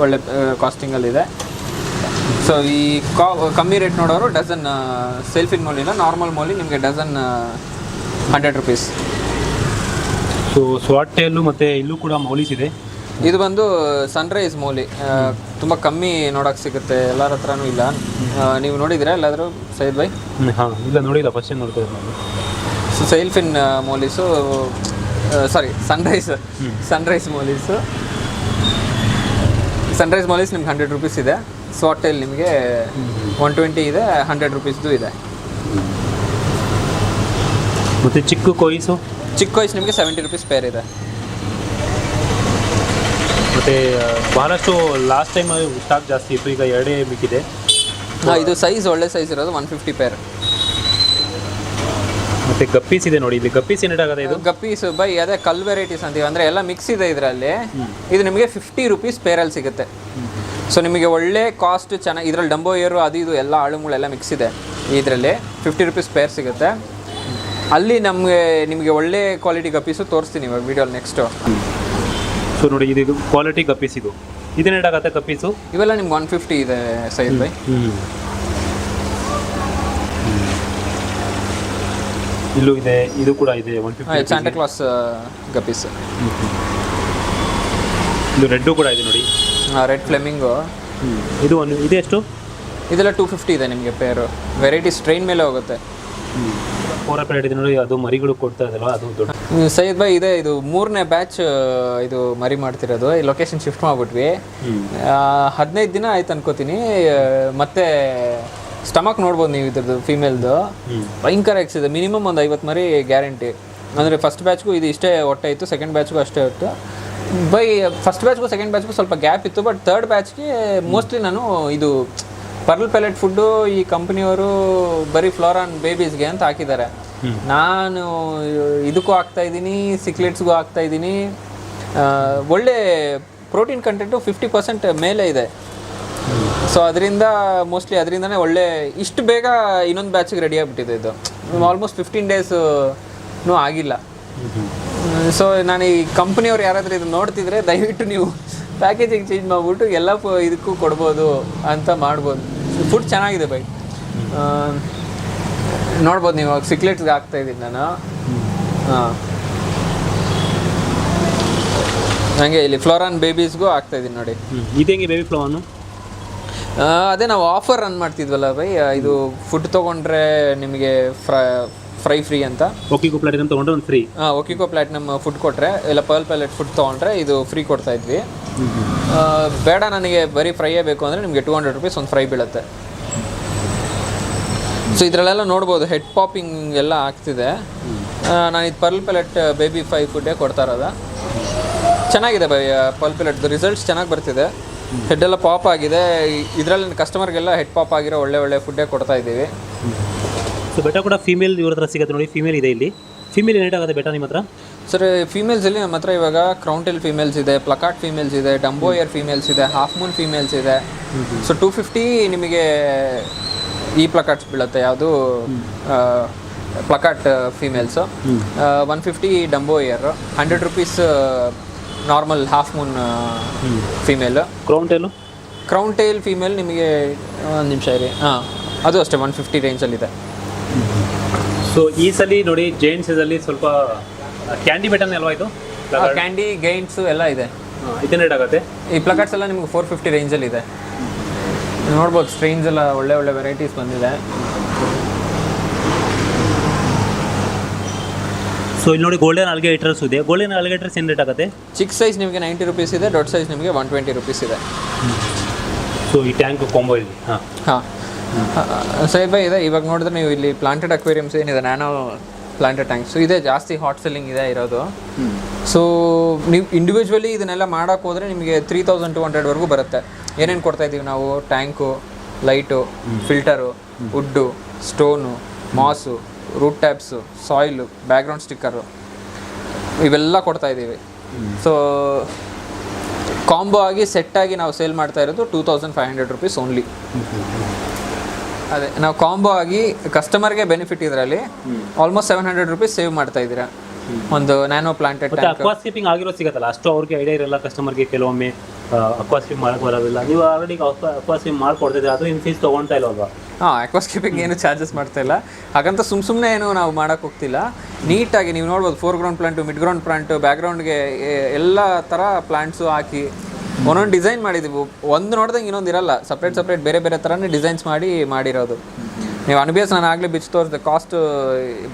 ಒಳ್ಳೆ ಕಾಸ್ಟಿಂಗಲ್ಲಿದೆ ಸೊ ಈ ಕಾ ಕಮ್ಮಿ ರೇಟ್ ನೋಡೋರು ಡಜನ್ ಸೆಲ್ಫಿನ್ ಮೋಲಿನ ನಾರ್ಮಲ್ ಮೌಲಿ ನಿಮಗೆ dozen hundred rupees so swordtail ಮತ್ತು ಇಲ್ಲೂ ಕೂಡ ಮೌಲಿಸ್ ಇದೆ. ಇದು ಬಂದು ಸನ್ರೈಸ್ ಮೌಲಿ. ತುಂಬ ಕಮ್ಮಿ ನೋಡೋಕೆ ಸಿಗುತ್ತೆ ಎಲ್ಲರ ಹತ್ರನೂ ಇಲ್ಲ. ನೀವು ನೋಡಿದಿರಾ ಎಲ್ಲಾದರೂ ಸೈದ್ ಬೈ ಹಾಂ ಇಲ್ಲ ನೋಡಿಲ್ಲ ಫಸ್ಟ್ ಏನು ನೋಡ್ತಾ ನಾನು. So sailfin mollies sorry sunrise sunrise mollies. Sunrise mollies ನಿಮ್ಗೆ ಹಂಡ್ರೆಡ್ ರುಪೀಸ್ ಇದೆ. ಸ್ವಾಟೇಲ್ ನಿಮಗೆ ಒನ್ ಟ್ವೆಂಟಿ ಇದೆ ಹಂಡ್ರೆಡ್ ರುಪೀಸ್ದು ಇದೆ. ಮತ್ತು ಚಿಕ್ಕ ಕೊಯ್ಸು ಚಿಕ್ಕ ಕೊಯ್ಸ್ ನಿಮಗೆ ಸೆವೆಂಟಿ ರುಪೀಸ್ ಪೇರ್ ಇದೆ. ಮತ್ತೆ ಬಹಳಷ್ಟು ಲಾಸ್ಟ್ ಟೈಮ್ ಸ್ಟಾಕ್ ಜಾಸ್ತಿ ಇತ್ತು ಈಗ ಎರಡೇ ಹಾಂ ಇದು ಸೈಜ್ ಒಳ್ಳೆ ಸೈಜ್ ಇರೋದು ಒನ್ ಫಿಫ್ಟಿ ಪೇರ್ ಮತ್ತೆ ಗಪ್ಪೀಸ್ ಇದೆ ನೋಡಿ ಇಲ್ಲಿ ಗಪ್ಪೀಸ್ ಏನಿಟಾಗತ್ತೆ ಇದು? ಗಪ್ಪೀಸ್ ಬೈ ಅದೇ ಕಲ್ ವೆರೈಟೀಸ್ ಅಂತೀವಿ. ಅಂದರೆ ಎಲ್ಲ ಮಿಕ್ಸ್ ಇದೆ ಇದರಲ್ಲಿ. ಇದು ನಿಮಗೆ ಫಿಫ್ಟಿ ರುಪೀಸ್ ಪೇರಲ್ಲಿ ಸಿಗುತ್ತೆ. ಸೊ ನಿಮಗೆ ಒಳ್ಳೆ ಕಾಸ್ಟ್ ಚೆನ್ನಾಗಿ ಇದರಲ್ಲಿ ಡಂಬೋ ಏರು ಅದು ಇದು ಎಲ್ಲ ಆಳುಗಳೆಲ್ಲ ಮಿಕ್ಸ್ ಇದೆ. ಇದರಲ್ಲಿ ಫಿಫ್ಟಿ ರುಪೀಸ್ ಪೇರ್ ಸಿಗುತ್ತೆ. ಅಲ್ಲಿ ನಮಗೆ ನಿಮಗೆ ಒಳ್ಳೆ ಕ್ವಾಲಿಟಿ ಗಪ್ಪೀಸು ತೋರಿಸ್ತೀನಿ ಇವಾಗ ವಿಡಿಯೋಲಿ ನೆಕ್ಸ್ಟು ಸೊ ನೋಡಿ ಇದು ಕ್ವಾಲಿಟಿ ಕಪ್ಪೀಸ್ ಇದು ಇದೇನೇಟಾಗತ್ತೆ ಕಪ್ಪೀಸು ಇವೆಲ್ಲ ನಿಮ್ಗೆ ಒನ್ ಫಿಫ್ಟಿ ಇದೆ ಸೈಜ್ ಬೈ ಇಲ್ಲೂ ಇದೆ ಇದು ಕೂಡ ಇದೆ one fifty Santa Claus guppies. ಇದು ರೆಡ್ಡು ಕೂಡ ಇದೆ ನೋಡಿ. ರೆಡ್ ಫ್ಲೆಮಿಂಗು ಇದು ಒಂದು ಇದು ಎಷ್ಟು? ಇದೆಲ್ಲ ಟೂ ಫಿಫ್ಟಿ ಇದೆ ನಿಮಗೆ ಪೇರು ವೆರೈಟಿ ಸ್ಟ್ರೈನ್ ಮೇಲೆ ಹೋಗುತ್ತೆ. ಫೋರ್ ಹಂಡ್ರೆಡ್ ಇದೆ ನೋಡಿ ಅದು ಮರಿಗಳು ಕೊಡ್ತಾ ಇದಲ್ಲ ಅದು ದೊಡ್ಡ ಸೈಯದ್ ಭಾಯ್ ಇದೆ. ಇದು ಮೂರನೇ ಬ್ಯಾಚ್ ಇದು ಮರಿ ಮಾಡ್ತಿರೋದು. ಈ ಲೊಕೇಶನ್ ಶಿಫ್ಟ್ ಮಾಡಿಬಿಟ್ವಿ. ಹದಿನೈದು ದಿನ ಆಯ್ತು ಅನ್ಕೋತೀನಿ. ಮತ್ತೆ ಸ್ಟಮಕ್ ನೋಡ್ಬೋದು ನೀವು ಇದ್ರದ್ದು ಫೀಮೇಲ್ದು ಭಯಂಕರ ಎಕ್ಸ್ ಇದೆ ಮಿನಿಮಮ್ ಒಂದು ಐವತ್ತು ಮರಿ ಗ್ಯಾರಂಟಿ ಅಂದರೆ ಫಸ್ಟ್ ಬ್ಯಾಚ್ಗೂ ಇದು ಇಷ್ಟೇ ಹೊಟ್ಟೆ ಇತ್ತು ಸೆಕೆಂಡ್ ಬ್ಯಾಚ್ಗೂ ಅಷ್ಟೇ ಇತ್ತು ಬೈ ಫಸ್ಟ್ ಬ್ಯಾಚ್ಗೂ ಸೆಕೆಂಡ್ ಬ್ಯಾಚ್ಗೂ ಸ್ವಲ್ಪ ಗ್ಯಾಪ್ ಇತ್ತು ಬಟ್ ತರ್ಡ್ ಬ್ಯಾಚ್ಗೆ ಮೋಸ್ಟ್ಲಿ ನಾನು ಇದು ಪರ್ಲ್ ಪೆಲೆಟ್ ಫುಡ್ಡು ಈ ಕಂಪ್ನಿಯವರು ಬರೀ ಫ್ಲೋರಾನ್ ಬೇಬೀಸ್ಗೆ ಅಂತ ಹಾಕಿದ್ದಾರೆ. ನಾನು ಇದಕ್ಕೂ ಹಾಕ್ತಾ ಇದ್ದೀನಿ ಸಿಕ್ಲೆಟ್ಸ್ಗೂ ಹಾಕ್ತಾ ಇದ್ದೀನಿ. ಒಳ್ಳೆ ಪ್ರೋಟೀನ್ ಕಂಟೆಂಟು ಫಿಫ್ಟಿ ಪರ್ಸೆಂಟ್ ಮೇಲೆ ಇದೆ. ಸೊ ಅದರಿಂದ ಮೋಸ್ಟ್ಲಿ ಅದರಿಂದನೇ ಒಳ್ಳೆ ಇಷ್ಟು ಬೇಗ ಇನ್ನೊಂದು ಬ್ಯಾಚಿಗೆ ರೆಡಿ ಆಗಿಬಿಟ್ಟಿದೆ ಇದು. ಆಲ್ಮೋಸ್ಟ್ ಫಿಫ್ಟೀನ್ ಡೇಸೂ ಆಗಿಲ್ಲ. ಸೊ ನಾನು ಈ ಕಂಪ್ನಿಯವ್ರು ಯಾರಾದರೂ ಇದನ್ನು ನೋಡ್ತಿದ್ರೆ ದಯವಿಟ್ಟು ನೀವು ಪ್ಯಾಕೇಜಿಂಗ್ ಚೇಂಜ್ ಮಾಡಿಬಿಟ್ಟು ಎಲ್ಲ ಪ- ಇದಕ್ಕೂ ಕೊಡ್ಬೋದು ಅಂತ ಮಾಡ್ಬೋದು. ಫುಡ್ ಚೆನ್ನಾಗಿದೆ ಬೈ. ನೋಡ್ಬೋದು ನೀವು ಸಿಕ್ಲೆಟ್ಸ್ಗೆ ಹಾಕ್ತಾ ಇದ್ದೀನಿ ನಾನು. ಹಾಂ. ನನಗೆ ಇಲ್ಲಿ ಫ್ಲೋರಾನ್ ಬೇಬೀಸ್ಗೂ ಆಗ್ತಾ ಇದ್ದೀನಿ ನೋಡಿ. ಇದು ಹೆಂಗೆ ಬೇಬಿ ಫ್ಲೋನು ಅದೇ ನಾವು ಆಫರ್ ರನ್ ಮಾಡ್ತಿದ್ವಲ್ಲ ಬೈ ಇದು ಫುಡ್ ತೊಗೊಂಡ್ರೆ ನಿಮಗೆ ಫ್ರೈ ಫ್ರೈ ಫ್ರೀ ಅಂತ. ಓಕೆ ಪ್ಲಾಟಿನಮ್ ತಗೊಂಡ್ರೆ ಒಂದು ಫ್ರೀ ಹಾಂ ಒಕಿಕೋ ಪ್ಲಾಟಿನಮ್ ಫುಡ್ ಕೊಟ್ಟರೆ ಇಲ್ಲ ಪರ್ಲ್ ಪ್ಯಾಲೆಟ್ ಫುಡ್ ತೊಗೊಂಡ್ರೆ ಇದು ಫ್ರೀ ಕೊಡ್ತಾ ಇದ್ವಿ. ಬೇಡ ನನಗೆ ಬರೀ ಫ್ರೈಯೇ ಬೇಕು ಅಂದರೆ ನಿಮಗೆ ಟೂ ಹಂಡ್ರೆಡ್ ರುಪೀಸ್ ಒಂದು ಫ್ರೈ ಬೀಳುತ್ತೆ. ಸೊ ಇದರಲ್ಲೆಲ್ಲ ನೋಡ್ಬೋದು ಹೆಡ್ ಪಾಪಿಂಗ್ ಎಲ್ಲ ಆಗ್ತಿದೆ. ನಾನು ಇದು ಪರ್ಲ್ ಪ್ಯಾಲೆಟ್ ಬೇಬಿ ಫೈ ಫುಡ್ಡೇ ಕೊಡ್ತಾ ಇರೋದ. ಚೆನ್ನಾಗಿದೆ ಬೈ ಪರ್ಲ್ ಪ್ಯಾಲೆಟ್ ರಿಸಲ್ಟ್ಸ್ ಚೆನ್ನಾಗಿ ಬರ್ತಿದೆ. ಹೆಡ್ ಎಲ್ಲ ಪಾಪ್ ಆಗಿದೆ. ಇದರಲ್ಲಿ ಕಸ್ಟಮರ್ಗೆಲ್ಲ ಹೆಡ್ ಪಾಪ್ ಆಗಿರೋ ಒಳ್ಳೆ ಒಳ್ಳೆ ಫುಡ್ಡೇ ಕೊಡ್ತಾ ಇದ್ದೀವಿ. ಸೊ ಬೆಟ ಕೂಡ ಫೀಮೇಲ್ ಇವ್ರ ಹತ್ರ ಸಿಗುತ್ತೆ ನೋಡಿ. ಫೀಮೇಲ್ ಇದೆ ಇಲ್ಲಿ. ಫೀಮೇಲ್ ಏನೇಟ್ ಆಗುತ್ತೆ ಬೆಟ ನಿಮ್ಮ ಹತ್ರ? ಸರ್ ಫೀಮೇಲ್ಸಲ್ಲಿ ನಮ್ಮ ಹತ್ರ ಇವಾಗ ಕ್ರೌಂಟೆಲ್ ಫೀಮೇಲ್ಸ್ ಇದೆ ಪ್ಲಕಾಟ್ ಫೀಮೇಲ್ಸ್ ಇದೆ ಡಂಬೋ ಇಯರ್ ಫೀಮೇಲ್ಸ್ ಇದೆ ಹಾಫ್ ಮೂನ್ ಫೀಮೇಲ್ಸ್ ಇದೆ. ಸೊ ಟೂ ಫಿಫ್ಟಿ ನಿಮಗೆ ಈ ಪ್ಲಕಾಟ್ಸ್ ಬೀಳುತ್ತೆ. ಯಾವುದು plakat females one fifty dumbo ear hundred rupees normal half moon female crowntail crowntail female ನಿಮಗೆ ಒಂದು ನಿಮಿಷ ಇರಿ. ಹಾಂ ಅದು ಅಷ್ಟೇ ಒನ್ ಫಿಫ್ಟಿ ರೇಂಜಲ್ಲಿದೆ ಸೊ ಈ ಸಲ ನೋಡಿ ಜೈಂಟ್ಸಲ್ಲಿ ಸ್ವಲ್ಪ ಕ್ಯಾಂಡಿ ಬೆಟನ್ ಅಲ್ವಾ ಇದು? ಕ್ಯಾಂಡಿ ಗೈನ್ಸು ಎಲ್ಲ ಇದೆ. ಇದನ್ನ ರೇಟ್ ಆಗುತ್ತೆ? ಈ ಪ್ಲಕಾರ್ಡ್ಸ್ ಎಲ್ಲ ನಿಮಗೆ ಫೋರ್ ಫಿಫ್ಟಿ ರೇಂಜಲ್ಲಿ ಇದೆ. ನೋಡ್ಬೋದು ಸ್ಟ್ರೈನ್ಸ್ ಎಲ್ಲ ಒಳ್ಳೆ ಒಳ್ಳೆ ವೆರೈಟೀಸ್ ಬಂದಿದೆ. ಸೊ ಇಲ್ಲಿ ನೋಡಿ ಗೋಲ್ಡನ್ ಅಲ್ಗೇಟರ್ಸ್ ಇದೆ. ಗೋಲ್ಡನ್ ಅಲ್ಗೇಟರ್ಸ್ ಏನು ರೇಟ್ ಆಗುತ್ತೆ? ಚಿಕ್ಕ ಸೈಜ್ ನಿಮಗೆ ನೈಂಟಿ ರುಪೀಸ್ ಇದೆ ದೊಡ್ಡ ಸೈಜ್ ನಿಮಗೆ ಒನ್ ಟ್ವೆಂಟಿ ರುಪೀಸ್ ಇದೆ. ಸೊ ಈ ಟ್ಯಾಂಕ್ ಕಾಂಬೋ ಇಲ್ಲಿ. ಹಾಂ. ಹಾಂ. ಸೈಬ್ ಇದೆ. ಇವಾಗ ನೋಡಿದ್ರೆ ನೀವು ಇಲ್ಲಿ ಪ್ಲಾಂಟೆಡ್ ಅಕ್ವೇರಿಯಮ್ಸ್ ಏನಿದೆ ನ್ಯಾನೋ ಪ್ಲಾಂಟೆಡ್ ಟ್ಯಾಂಕ್ಸ್ ಇದೆ ಜಾಸ್ತಿ ಹಾಟ್ ಸೆಲ್ಲಿಂಗ್ ಇದೆ ಇರೋದು. ಸೊ ನೀವು ಇಂಡಿವಿಜುವಲಿ ಇದನ್ನೆಲ್ಲ ಮಾಡೋಕ್ಕೆ ಹೋದರೆ ನಿಮಗೆ ತ್ರೀ ತೌಸಂಡ್ ಟು ಹಂಡ್ರೆಡ್ವರೆಗೂ ಬರುತ್ತೆ. ಏನೇನು ಕೊಡ್ತಾ ಇದ್ದೀವಿ ನಾವು? Tank light filter wood stone moss root tabs soil background sticker ಇವೆಲ್ಲ ಕೊಡ್ತಾ ಇದ್ದೀವಿ. ಸೊ ಕಾಂಬೋ ಆಗಿ ಸೆಟ್ಟಾಗಿ ನಾವು ಸೇಲ್ ಮಾಡ್ತಾ ಇರೋದು two thousand five hundred rupees only ಅದೇ ನಾವು ಕಾಂಬೋ ಆಗಿ ಕಸ್ಟಮರ್ಗೆ ಬೆನಿಫಿಟ್ ಇದರಲ್ಲಿ almost seven hundred rupees save ಮಾಡ್ತಾ ಇದ್ದೀರಾ. ಒಂದು ನ್ಯಾನೋ ಪ್ಲಾಂಟೆಡ್ ಮತ್ತೆ ಅಕ್ವಾಸ್ಕೀಪಿಂಗ್ ಆಗಿರೋ ಸಿಗತ್ತಲ್ಲ ಅಷ್ಟು ಅವ್ರಿಗೆ ಐಡಿಯಾ ಇರಲ್ಲ ಕಸ್ಟಮರ್ಗೆ ಕೆಲವೊಮ್ಮೆ ಅಕ್ವಾಸ್ಕೀಪ್ ಮಾಡಕ್ ಬರೋದಿಲ್ಲ. ನೀವು ಆಲ್ರೆಡಿ ಅಕ್ವಾಸ್ಕೀಪ್ ಮಾಡ್ಕೊಡ್ತಿದ್ರೆ ಅದು ಇನ್ ಫೀಸ್ ತೊಗೊಳ್ತಾ ಇಲ್ವಲ್ವಾ ಹಾಂ ಅಕ್ವಾಸ್ಕೀಪಿಂಗ್ ಏನು ಚಾರ್ಜಸ್ ಮಾಡ್ತಾ ಇಲ್ಲ. ಹಾಗಂತ ಸುಮ್ ಸುಮ್ಮನೆ ಏನು ನಾವು ಮಾಡೋಕೆ ಹೋಗ್ತಿಲ್ಲ. ನೀಟಾಗಿ ನೀವು ನೋಡ್ಬೋದು foreground plant midground plant ಬ್ಯಾಕ್ಗ್ರೌಂಡ್ಗೆ ಎಲ್ಲ ಥರ ಪ್ಲಾಂಟ್ಸು ಹಾಕಿ ಒಂದೊಂದು ಡಿಸೈನ್ ಮಾಡಿದ್ದೀವಿ ಒಂದು ನೋಡ್ದಂಗೆ ಇನ್ನೊಂದು ಇರಲ್ಲ. ಸಪ್ರೇಟ್ ಸಪ್ರೇಟ್ ಬೇರೆ ಬೇರೆ ಥರನೇ ಡಿಸೈನ್ಸ್ ಮಾಡಿ ಮಾಡಿರೋದು. ನೀವು ಅನುಭವಿಸ್ ನಾನು ಆಗಲೇ ಬಿಚ್ಚು ತೋರಿಸಿದೆ. ಕಾಸ್ಟ್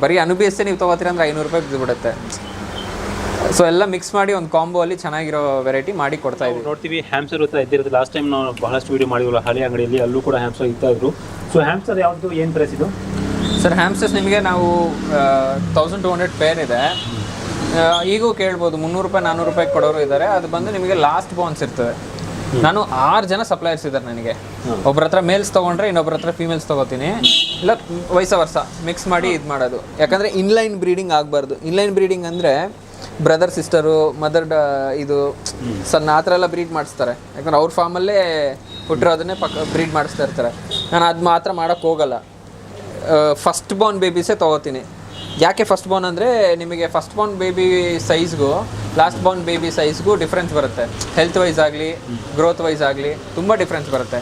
ಬರೀ ಅನುಭವಿಸೇ ನೀವು ತೊಗೋತೀರ ಅಂದರೆ ಐನೂರು ರೂಪಾಯಿ ಬಿದ್ದುಬಿಡುತ್ತೆ ಸೊ ಎಲ್ಲ ಮಿಕ್ಸ್ ಮಾಡಿ ಒಂದು ಕಾಂಬೋ ಅಲ್ಲಿ ಚೆನ್ನಾಗಿರೋ ವೆರೈಟಿ ಮಾಡಿ ಕೊಡ್ತಾ ಇದ್ದೀವಿ. ನೋಡ್ತೀವಿ ಹ್ಯಾಮ್ಸರ್ ಹತ್ರ ಇದ್ದಿರುತ್ತೆ ಲಾಸ್ಟ್ ಟೈಮ್ ನಾವು ಬಹಳಷ್ಟು ವಿಡಿಯೋ ಮಾಡಿದ್ವಲ್ಲ ಹಳೆ ಅಂಗಡಿಯಲ್ಲಿ ಅಲ್ಲೂ ಕೂಡ ಹ್ಯಾಮ್ಸರ್ ಇರ್ತಾ ಇದ್ರು. ಸೊ ಹ್ಯಾಮ್ಸರ್ ಯಾವುದು ಏನು ಪ್ರೈಸ್ ಇದು? ಸರ್ ಹ್ಯಾಮ್ಸರ್ಸ್ ನಿಮಗೆ ನಾವು ತೌಸಂಡ್ ಟು ಹಂಡ್ರೆಡ್ ಪೇರ್ ಇದೆ. ಈಗೂ ಕೇಳ್ಬೋದು ಮುನ್ನೂರು ರೂಪಾಯಿ ನಾನ್ನೂರು ರೂಪಾಯಿ ಕೊಡೋರು ಇದ್ದಾರೆ. ಅದು ಬಂದು ನಿಮಗೆ ಲಾಸ್ಟ್ ಬೋನ್ಸ್ ಇರ್ತದೆ. ನಾನು ಆರು ಜನ ಸಪ್ಲೈಯರ್ಸ್ ಇದ್ದಾರೆ ನನಗೆ. ಒಬ್ಬರ ಹತ್ರ ಮೇಲ್ಸ್ ತೊಗೊಂಡ್ರೆ ಇನ್ನೊಬ್ಬರ ಹತ್ರ ಫೀಮೇಲ್ಸ್ ತೊಗೋತೀನಿ. ಇಲ್ಲ ವಯಸ್ಸ ವರ್ಷ ಮಿಕ್ಸ್ ಮಾಡಿ ಇದು ಮಾಡೋದು. ಯಾಕಂದರೆ ಇನ್ಲೈನ್ ಬ್ರೀಡಿಂಗ್ ಆಗಬಾರ್ದು. ಇನ್ಲೈನ್ ಬ್ರೀಡಿಂಗ್ ಅಂದರೆ ಬ್ರದರ್ ಸಿಸ್ಟರು ಮದರ್ ಇದು ಸಣ್ಣ ಆ ಥರ ಎಲ್ಲ ಬ್ರೀಡ್ ಮಾಡಿಸ್ತಾರೆ. ಯಾಕಂದ್ರೆ ಅವ್ರ ಫಾರ್ಮಲ್ಲೇ ಹುಟ್ಟಿರೋದನ್ನೇ ಪಕ್ಕ ಬ್ರೀಡ್ ಮಾಡಿಸ್ತಾ ಇರ್ತಾರೆ. ನಾನು ಅದು ಮಾತ್ರ ಮಾಡೋಕ್ಕೆ ಹೋಗಲ್ಲ. ಫಸ್ಟ್ ಬಾರ್ನ್ ಬೇಬೀಸೇ ತೊಗೋತೀನಿ. ಯಾಕೆ ಫಸ್ಟ್ ಬೋನ್ ಅಂದರೆ ನಿಮಗೆ ಫಸ್ಟ್ ಬೋನ್ ಬೇಬಿ ಸೈಜ್ಗೂ ಲಾಸ್ಟ್ ಬಾರ್ನ್ ಬೇಬಿ ಸೈಜ್ಗೂ ಡಿಫ್ರೆನ್ಸ್ ಬರುತ್ತೆ. ಹೆಲ್ತ್ ವೈಸ್ ಆಗಲಿ ಗ್ರೋತ್ ವೈಸ್ ಆಗಲಿ ತುಂಬ ಡಿಫ್ರೆನ್ಸ್ ಬರುತ್ತೆ.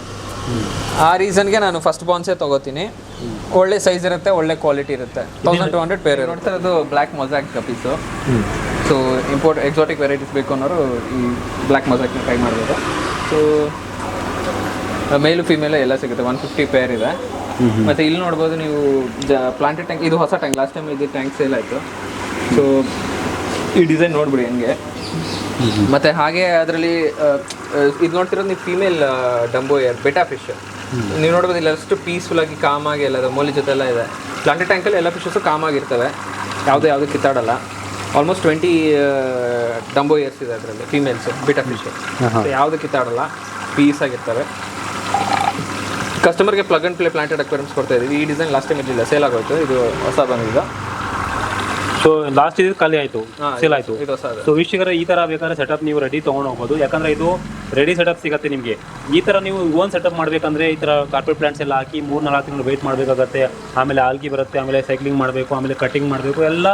ಆ ರೀಸನ್ಗೆ ನಾನು ಫಸ್ಟ್ ಬೋನ್ಸೇ ತೊಗೋತೀನಿ. ಒಳ್ಳೆ ಸೈಜ್ ಇರುತ್ತೆ ಒಳ್ಳೆ ಕ್ವಾಲಿಟಿ ಇರುತ್ತೆ. ತೌಸಂಡ್ ಟು ಹಂಡ್ರೆಡ್ ಪೇರ್ ನೋಡ್ತಾ ಇರೋದು black mosaic guppies so import exotic varieties ಬೇಕು ಅನ್ನೋರು ಈ ಬ್ಲ್ಯಾಕ್ ಮೊಸಾಕ್ನ ಟ್ರೈ ಮಾಡ್ಬೋದು. ಸೊ ಮೇಲು ಫಿಮೇಲು ಎಲ್ಲ ಸಿಗುತ್ತೆ. ಒನ್ ಫಿಫ್ಟಿ ಪೇರ್ ಇದೆ. ಮತ್ತೆ ಇಲ್ಲಿ ನೋಡ್ಬೋದು ನೀವು ಜ ಪ್ಲಾಂಟೆಡ್ ಟ್ಯಾಂಕ್ ಇದು ಹೊಸ ಟ್ಯಾಂಕ್ ಲಾಸ್ಟ್ ಟೈಮ್ ಇದು ಟ್ಯಾಂಕ್ ಸೇಲ್ ಆಯಿತು. ಸೊ ಈ ಡಿಸೈನ್ ನೋಡ್ಬಿಡಿ ಹಂಗೆ. ಮತ್ತೆ ಹಾಗೆ ಅದರಲ್ಲಿ ಇದು ನೋಡ್ತಿರೋದು ನೀವು female dumbo ear betta fish ನೀವು ನೋಡ್ಬೋದು ಇಲ್ಲ ಅಷ್ಟು ಪೀಸ್ಫುಲ್ ಆಗಿ ಕಾಮ್ ಆಗಿ ಎಲ್ಲ ಮೋಲಿ ಜೊತೆ ಎಲ್ಲ ಇದೆ. ಪ್ಲಾಂಟೆಡ್ ಟ್ಯಾಂಕಲ್ಲಿ ಎಲ್ಲ ಫಿಶಸ್ಸು ಕಾಮ್ ಆಗಿರ್ತವೆ. ಯಾವುದೇ ಯಾವುದೂ ಕಿತ್ತಾಡಲ್ಲ. ಆಲ್ಮೋಸ್ಟ್ ಟ್ವೆಂಟಿ ಡಂಬೋ ಇಯರ್ಸ್ ಇದೆ ಅದರಲ್ಲಿ ಫೀಮೇಲ್ಸ್ ಬಿಟಾ ಫಿಶ್ ಯಾವುದು ಕಿತ್ತಾಡಲ್ಲ ಪೀಸ್ ಆಗಿರ್ತವೆ. ಕಸ್ಟಮರ್ಗೆ plug and play planted aquariums ಕೊಡ್ತಾ ಇದೀವಿ ಈ ಡಿಸೈನ್ ಲಾಸ್ಟ್ ಟೈಮ್ ಇರಲಿಲ್ಲ. ಸೇಲ್ ಆಗೋಯ್ತು. ಇದು ಹೊಸ ಬಂದಿದೆ. ಸೊ ಲಾಸ್ಟ್ ಇದು ಖಾಲಿ ಆಯಿತು. ಸೇಲ್ ಆಯಿತು. ಇದು ಹೊಸ ಸೊ ವೀಕ್ಷಕರ ಈ ತರ ಬೇಕಾದ್ರೆ ಸೆಟಪ್ ನೀವು ರೆಡಿ ತೊಗೊಂಡು ಹೋಗ್ಬೋದು. ಯಾಕಂದ್ರೆ ಇದು ರೆಡಿ ಸೆಟಪ್ ಸಿಗುತ್ತೆ ನಿಮಗೆ. ಈ ತರ ನೀವು ಓನ್ ಸೆಟಪ್ ಮಾಡಬೇಕಂದ್ರೆ ಈ ತರ ಕಾರ್ಪೆಟ್ ಪ್ಲಾಂಟ್ಸ್ ಎಲ್ಲ ಹಾಕಿ ಮೂರು ನಾಲ್ಕು ತಿಂಗಳು ವೆಯ್ಟ್ ಮಾಡಬೇಕಾಗತ್ತೆ. ಆಮೇಲೆ ಆಲ್ಗಿ ಬರುತ್ತೆ ಆಮೇಲೆ ಸೈಕ್ಲಿಂಗ್ ಮಾಡಬೇಕು ಆಮೇಲೆ ಕಟಿಂಗ್ ಮಾಡಬೇಕು. ಎಲ್ಲ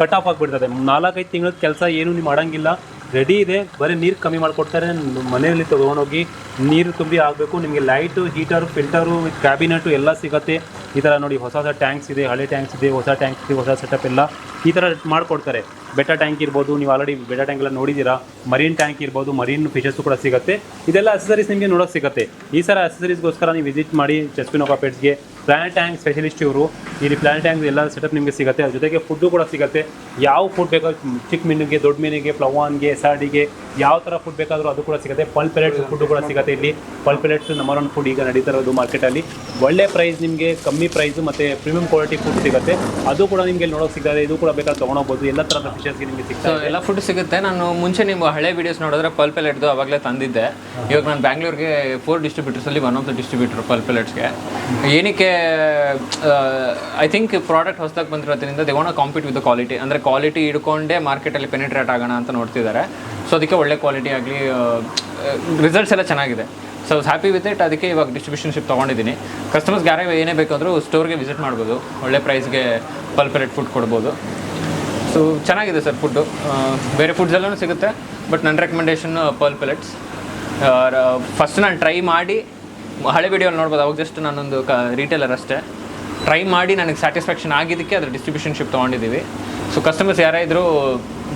ಕಟ್ ಆಫ್ ಆಗಿಬಿಡ್ತದೆ. ನಾಲ್ಕೈದು ತಿಂಗಳ ಕೆಲಸ ಏನು ನೀವು ಮಾಡಂಗಿಲ್ಲ. ರೆಡಿ ಇದೆ. ಬರೀ ನೀರು ಕಮ್ಮಿ ಮಾಡಿಕೊಡ್ತಾರೆ. ಮನೆಯಲ್ಲಿ ತೊಗೊಂಡೋಗಿ ನೀರು ತುಂಬಿ ಆಗಬೇಕು ನಿಮಗೆ ಲೈಟು ಹೀಟರು ಫಿಲ್ಟರು ಕ್ಯಾಬಿನೆಟು ಎಲ್ಲ ಸಿಗುತ್ತೆ. ಈ ಥರ ನೋಡಿ ಹೊಸ ಹೊಸ ಟ್ಯಾಂಕ್ಸ್ ಇದೆ, ಹಳೆ ಟ್ಯಾಂಕ್ಸ್ ಇದೆ, ಹೊಸ ಟ್ಯಾಂಕ್ಸ್ ಇದೆ, ಹೊಸ ಸೆಟಪ್ ಎಲ್ಲ ಈ ಥರ ಮಾಡಿಕೊಡ್ತಾರೆ. ಬೆಟ್ಟ ಟ್ಯಾಂಕ್ ಇರ್ಬೋದು, ನೀವು ಆಲ್ರೆಡಿ ಬೆಟ್ಟ ಟ್ಯಾಂಕ್ ಎಲ್ಲ ನೋಡಿದ್ದೀರಾ? ಮರೀನ್ ಟ್ಯಾಂಕ್ ಇರ್ಬೋದು ಮರೀನ್ ಫಿಶಸ್ ಕೂಡ ಸಿಗುತ್ತೆ. ಇದೆಲ್ಲ ಅಸೆಸರೀಸ್ ನಿಮಗೆ ನೋಡೋಕೆ ಸಿಗುತ್ತೆ. ಈ ಥರ ಅಸೆಸರೀಸ್ಗೋಸ್ಕರ ನೀವು ವಿಸಿಟ್ ಮಾಡಿ ಚೆಸ್ಪಿನೋಕಾ ಪೆಟ್ಸ್ಗೆ ಪ್ಲಾನೆಟ್ ಟ್ಯಾಂಕ್ ಸ್ಪೆಷಲಿಸ್ಟ್ ಇವರು. ಇಲ್ಲಿ ಪ್ಲಾನೆಟ್ ಟ್ಯಾಂಕ್ ಎಲ್ಲ ಸೆಟಪ್ ನಿಮಗೆ ಸಿಗುತ್ತೆ. ಅದ್ರ ಜೊತೆಗೆ ಫುಡ್ಡು ಕೂಡ ಸಿಗುತ್ತೆ. ಯಾವ ಫುಡ್ ಬೇಕಾದ್ರೂ ಚಿಕ್ಕ ಮೀನಿಗೆ ದೊಡ್ಡ ಮೀನಿಗೆ ಪ್ಲವಾನ್ಗೆ ಸಾಡಿಗೆ ಯಾವ ಥರ ಫುಡ್ ಬೇಕಾದರೂ ಅದು ಕೂಡ ಸಿಗುತ್ತೆ. ಪಲ್ ಪೆಲೆಟ್ಸ್ ಫುಡ್ ಕೂಡ ಸಿಗುತ್ತೆ ಇಲ್ಲಿ. ಪಲ್ ಪೆಲೆಟ್ಸ್ ನಂಬರ್ ಒನ್ ಫುಡ್ ಈಗ ನಡೀತಾ ಇರೋದು ಮಾರ್ಕೆಟಲ್ಲಿ ಒಳ್ಳೆ ಪ್ರೈಸ್ ನಿಮಗೆ ಕಮ್ಮಿ ಪ್ರೈಸು ಮತ್ತು ಪ್ರೀಮಿಯಂ ಕ್ವಾಲಿಟಿ ಫುಡ್ ಸಿಗುತ್ತೆ. ಅದು ಕೂಡ ನಿಮಗೆ ನೋಡೋಕೆ ಸಿಗ್ತದೆ ಇದು. ಕೂಡ ಬೇಕಾದ್ರೆ ತೊಗೊಂಡೋಗ್ಬೋದು. ಎಲ್ಲ ಥರದ ಫಿಶಸ್ಗೆ ನಿಮಗೆ ಸಿಗ್ತದೆ ಎಲ್ಲ ಫುಡ್ ಸಿಗುತ್ತೆ. ನಾನು ಮುಂಚೆ ನಿಮ್ಮ ಹಳೆ ವೀಡಿಯೋಸ್ ನೋಡಿದ್ರೆ ಪಲ್ ಪೆಲೆಟ್ದು ಅವಾಗಲೇ ತಂದಿದ್ದೆ. ಇವಾಗ ನಾನು ಬ್ಯಾಂಗ್ಳೂರಿಗೆ four ಡಿಸ್ಟ್ರಿಬ್ಯೂಟರ್ಸಲ್ಲಿ one of the distributor pearl ಪ್ಲೇಟ್ಸ್ಗೆ ಏನಕ್ಕೆ ಐ ಥಿಂಕ್ ಪ್ರಾಡಕ್ಟ್ ಹೊಸದಾಗಿ ಬಂದಿರೋದ್ರಿಂದ they want compete with quality ಅಂದರೆ ಕ್ವಾಲಿಟಿ ಹಿಡ್ಕೊಂಡೇ ಮಾರ್ಕೆಟಲ್ಲಿ ಪೆನಿಟ್ರೇಟ್ ಆಗೋಣ ಅಂತ ನೋಡ್ತಿದ್ದಾರೆ ಸೊ ಅದಕ್ಕೆ ಒಳ್ಳೆ ಕ್ವಾಲಿಟಿ ಆಗಲಿ ರಿಸಲ್ಟ್ಸ್ ಎಲ್ಲ ಚೆನ್ನಾಗಿದೆ. ಸೊ ಹ್ಯಾಪಿ ವಿತ್ ಇಟ್ ಅದಕ್ಕೆ ಇವಾಗ ಡಿಸ್ಟ್ರಿಬ್ಯೂಷನ್ಶಿಪ್ ತೊಗೊಂಡಿದ್ದೀನಿ. ಕಸ್ಟಮರ್ಸ್ ಯಾರೇ ಏನೇ ಬೇಕಾದರೂ ಸ್ಟೋರ್ಗೆ ವಿಸಿಟ್ ಮಾಡ್ಬೋದು. ಒಳ್ಳೆ ಪ್ರೈಸ್ಗೆ ಪಲ್ಪರೇಟ್ ಫುಡ್ ಕೊಡ್ಬೋದು. ಸೊ ಚೆನ್ನಾಗಿದೆ ಸರ್ ಫುಡ್ಡು ಬೇರೆ ಫುಡ್ಸ್ ಎಲ್ಲನೂ ಸಿಗುತ್ತೆ ಬಟ್ ನನ್ನ ರೆಕಮೆಂಡೇಶನ್ ಪರ್ಲ್ ಪೆಲೆಟ್ಸ್ ಫಸ್ಟ್ ನಾನು ಟ್ರೈ ಮಾಡಿ ಹಳೆ ವಿಡಿಯೋಲಿ ನೋಡ್ಬೋದು, ಅವಾಗ ಜಸ್ಟ್ ನಾನೊಂದು ಕ ರೀಟೇಲರ್ ಅಷ್ಟೇ. ಟ್ರೈ ಮಾಡಿ ನನಗೆ ಸ್ಯಾಟಿಸ್ಫ್ಯಾಕ್ಷನ್ ಆಗಿದ್ದಕ್ಕೆ ಅದ್ರ ಡಿಸ್ಟ್ರಿಬ್ಯೂಷನ್ಶಿಪ್ ತೊಗೊಂಡಿದ್ದೀವಿ. ಸೊ ಕಸ್ಟಮರ್ಸ್ ಯಾರೇ ಇದ್ದರೂ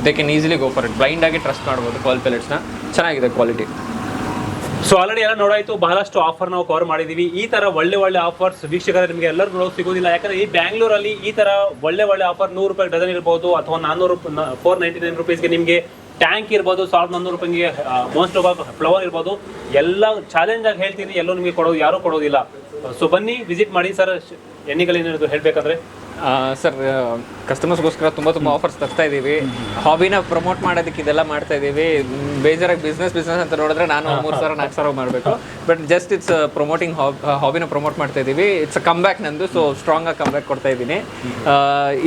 they can easily go for it ಬ್ಲೈಂಡಾಗಿ trust ಮಾಡ್ಬೋದು ಕಾಲ್ ಪೆಲೆಟ್ಸ್ನ ಚೆನ್ನಾಗಿದೆ ಕ್ವಾಲಿಟಿ ಸೊ ಆಲ್ರೆಡಿ ಎಲ್ಲ ನೋಡಾಯಿತು, ಬಹಳಷ್ಟು ಆಫರ್ ನಾವು ಕವರ್ ಮಾಡಿದ್ದೀವಿ ಈ ಥರ ಒಳ್ಳೆ ಒಳ್ಳೆ ಆಫರ್ಸ್ ವೀಕ್ಷಕರ ನಿಮಗೆ ಎಲ್ಲರೂ ನೋಡೋಕೆ ಸಿಗೋದಿಲ್ಲ. ಯಾಕಂದರೆ ಈ ಬ್ಯಾಂಗ್ಳೂರಲ್ಲಿ ಈ ಥರ ಒಳ್ಳೆ ಒಳ್ಳೆ ಆಫರ್ ನೂರು ರೂಪಾಯಿ ಡಜನ್ ಇರ್ಬೋದು, ಅಥವಾ ನಾನ್ನೂರು ಫೋರ್ ನೈಂಟಿ ನೈನ್ ರುಪೀಸ್ಗೆ ನಿಮಗೆ ಟ್ಯಾಂಕ್ ಇರ್ಬೋದು, ಸಾವಿರದ ನಾನ್ನೂರು ರೂಪಾಯಿಗೆ ಮೋಸ್ಟ್ ಆಫ್ ಫ್ಲವರ್ ಇರ್ಬೋದು, ಎಲ್ಲ ಚಾಲೆಂಜ್ ಆಗಿ ಹೇಳ್ತೀನಿ, ಎಲ್ಲೂ ನಿಮಗೆ ಕೊಡೋದು, ಯಾರೂ ಕೊಡೋದಿಲ್ಲ. ಸೊ ಬನ್ನಿ ವಿಸಿಟ್ ಮಾಡಿ, ಸರ್ ಎನ್ನಿಗಳು ಹೇಳಬೇಕಂದ್ರೆ? ಸರ್ ಕಸ್ಟಮರ್ಸ್ಗೋಸ್ಕರ ತುಂಬ ತುಂಬ ಆಫರ್ಸ್ ತರ್ತಾ ಇದ್ದೀವಿ ಹಾಬಿನ ಪ್ರಮೋಟ್ ಮಾಡೋದಕ್ಕೆ ಇದೆಲ್ಲ ಮಾಡ್ತಾ ಇದ್ದೀವಿ ಬೇಜಾರಾಗಿ ಬಿಸ್ನೆಸ್ ಬಿಸ್ನೆಸ್ ಅಂತ ನೋಡಿದ್ರೆ ನಾನು ಮೂರು ಸಾವಿರ ನಾಲ್ಕು ಸಾವಿರ ಮಾಡಬೇಕು. ಬಟ್ ಜಸ್ಟ್ ಇಟ್ಸ್ ಪ್ರಮೋಟಿಂಗ್ ಹಾಬಿನ ಪ್ರಮೋಟ್ ಮಾಡ್ತಾ ಇದ್ದೀವಿ ಇಟ್ಸ್ ಕಮ್ ಬ್ಯಾಕ್ ನಂದು ಸೊ ಸ್ಟ್ರಾಂಗ್ ಆಗಿ ಕಮ್ ಬ್ಯಾಕ್ ಕೊಡ್ತಾ ಇದ್ದೀನಿ ಆ,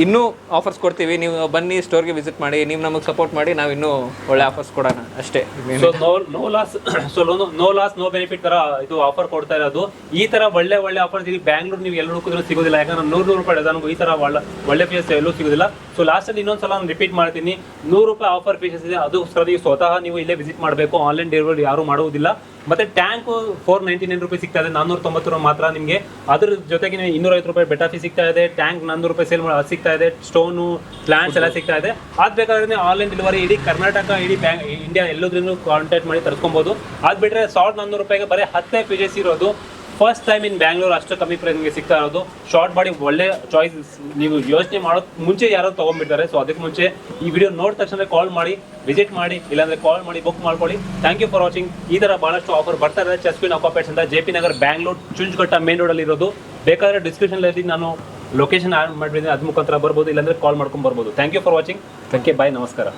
ಇನ್ನೂ ಆಫರ್ಸ್ ಕೊಡ್ತೀವಿ. ನೀವು ಬನ್ನಿ ಸ್ಟೋರ್ಗೆ ವಿಸಿಟ್ ಮಾಡಿ ನೀವು ನಮಗೆ ಸಪೋರ್ಟ್ ಮಾಡಿ ನಾವು ಇನ್ನೂ ಒಳ್ಳೆ ಆಫರ್ಸ್ ಕೊಡೋಣ. ಅಷ್ಟೇ. So no loss so no loss no benefit ತರ ಇದು ಆಫರ್ ಕೊಡ್ತಾ ಇರೋದು. ಈ ತರ ಒಳ್ಳೆ ಒಳ್ಳೆ ಆಫರ್ಸ್ ಇಲ್ಲಿ ಬ್ಯಾಂಗ್ಳೂರ್ ನೀವು ಎಲ್ಲರೂ ಸಿಗೋದಿಲ್ಲ. ಯಾಕಂದ್ರೆ ನೂರು ನೂರು ರೂಪಾಯಿ ಡಜನ್ ಈ ತರ ಒಳ್ಳೆ ಒಳ್ಳೆ ಪೀಸಸ್ ಎಲ್ಲೂ ಸಿಗೋದಿಲ್ಲ. ಸೊ ಲಾಸ್ಟಲ್ಲಿ ಇನ್ನೊಂದ್ಸಲ ನಾನು ರಿಪೀಟ್ ಮಾಡ್ತೀನಿ. ನೂರು ರೂಪಾಯಿ ಆಫರ್ ಪೀಸಸ್ ಇದೆ. ಅದಕ್ಕೋಸ್ಕರ ನೀವು ಸ್ವತಃ ನೀವು ಇಲ್ಲೇ ವಿಸಿಟ್ ಮಾಡಬೇಕು. ಆನ್ಲೈನ್ ಡೆಲಿವರಿ ಯಾರು ಮಾಡುವುದಿಲ್ಲ ಮತ್ತೆ tank four ninety nine rupees ಸಿಗ್ತಾ ಇದೆ. ನಾನ್ನೂರ ತೊಂಬತ್ತು ರೂಪಾಯಿ ಮಾತ್ರ ನಿಮಗೆ. ಅದ್ರ ಜೊತೆಗೆ ಇನ್ನೂರೈವತ್ತು ರೂಪಾಯಿ ಬೆಟಾ ಫೀಸ್ ಸಿಗ್ತಾ ಇದೆ. ಟ್ಯಾಂಕ್ ನಾನ್ನೂರು ರೂಪಾಯಿ ಸೇಲ್ ಮಾಡಿ ಸಿಗ್ತಾ ಇದೆ. ಸ್ಟೋನು ಪ್ಲಾಂಟ್ಸ್ ಎಲ್ಲ ಸಿಗ್ತಾ ಇದೆ. ಅದ್ ಬೇಕಾದ್ರೆ ಆನ್ಲೈನ್ ಡೆಲಿವರಿ ಇಡೀ ಕರ್ನಾಟಕ, ಇಡೀ ಬ್ಯಾಂಕ್ ಇಂಡಿಯಾ ಎಲ್ಲದ್ರೂ ಕಾಂಟ್ಯಾಕ್ಟ್ ಮಾಡಿ ತರ್ಸ್ಕೊಬೋದು. ಅದು ಬಿಟ್ಟರೆ ಸಾವಿರದ ನಾನ್ನೂರು ರೂಪಾಯಿಗೆ ಬರೀ ಹತ್ತೇ ಪೇಜಸ್ ಇರೋದು. ಫಸ್ಟ್ ಟೈಮ್ ಇನ್ ಬ್ಯಾಂಗ್ಳೂರ್ ಅಷ್ಟು ಕಮ್ಮಿ ಪ್ರೈಸ್ಗೆ ಸಿಗ್ತಾ ಇರೋದು. ಶಾರ್ಟ್ ಬಾಡಿ ಒಳ್ಳೆ ಚಾಯ್ಸ್ ನೀವು ಯೋಚನೆ ಮಾಡೋ ಮುಂಚೆ ಯಾರೋ ತಗೊಂಡ್ಬಿಡ್ತಾರೆ. ಸೊ ಅದಕ್ಕೆ ಮುಂಚೆ ಈ ವಿಡಿಯೋ ನೋಡಿದ ತಕ್ಷಣ ಕಾಲ್ ಮಾಡಿ ವಿಸಿಟ್ ಮಾಡಿ, ಇಲ್ಲಾಂದ್ರೆ ಕಾಲ್ ಮಾಡಿ ಬುಕ್ ಮಾಡ್ಕೊಳ್ಳಿ. ಥ್ಯಾಂಕ್ ಯು ಫಾರ್ ವಾಚಿಂಗ್ ಈ ತರ ಬಹಳಷ್ಟು ಆಫರ್ ಬರ್ತಾ ಇದೆ ಚೆಸ್ಪಿನ್ ಅಕ್ವಾಪೇಟ್ಸ್ ಅಂತ J P Nagar Bangalore Chunchaghatta main road ಅಲ್ಲಿ ಇರೋದು. ಬೇಕಾದ್ರೆ ಡಿಸ್ಕ್ರಿಪ್ಷನ್ ಅಲ್ಲಿ ನಾನು ಲೊಕೇಶನ್ ಆಡ್ ಮಾಡಿದ್ರೆ ಅದ್ ಮುಖಾಂತರ ಬರ್ಬೋದು. ಇಲ್ಲಾಂದ್ರೆ ಕಾಲ್ ಮಾಡ್ಕೊಂಡು ಬರ್ಬೋದು. Thank you for watching okay bye ನಮಸ್ಕಾರ.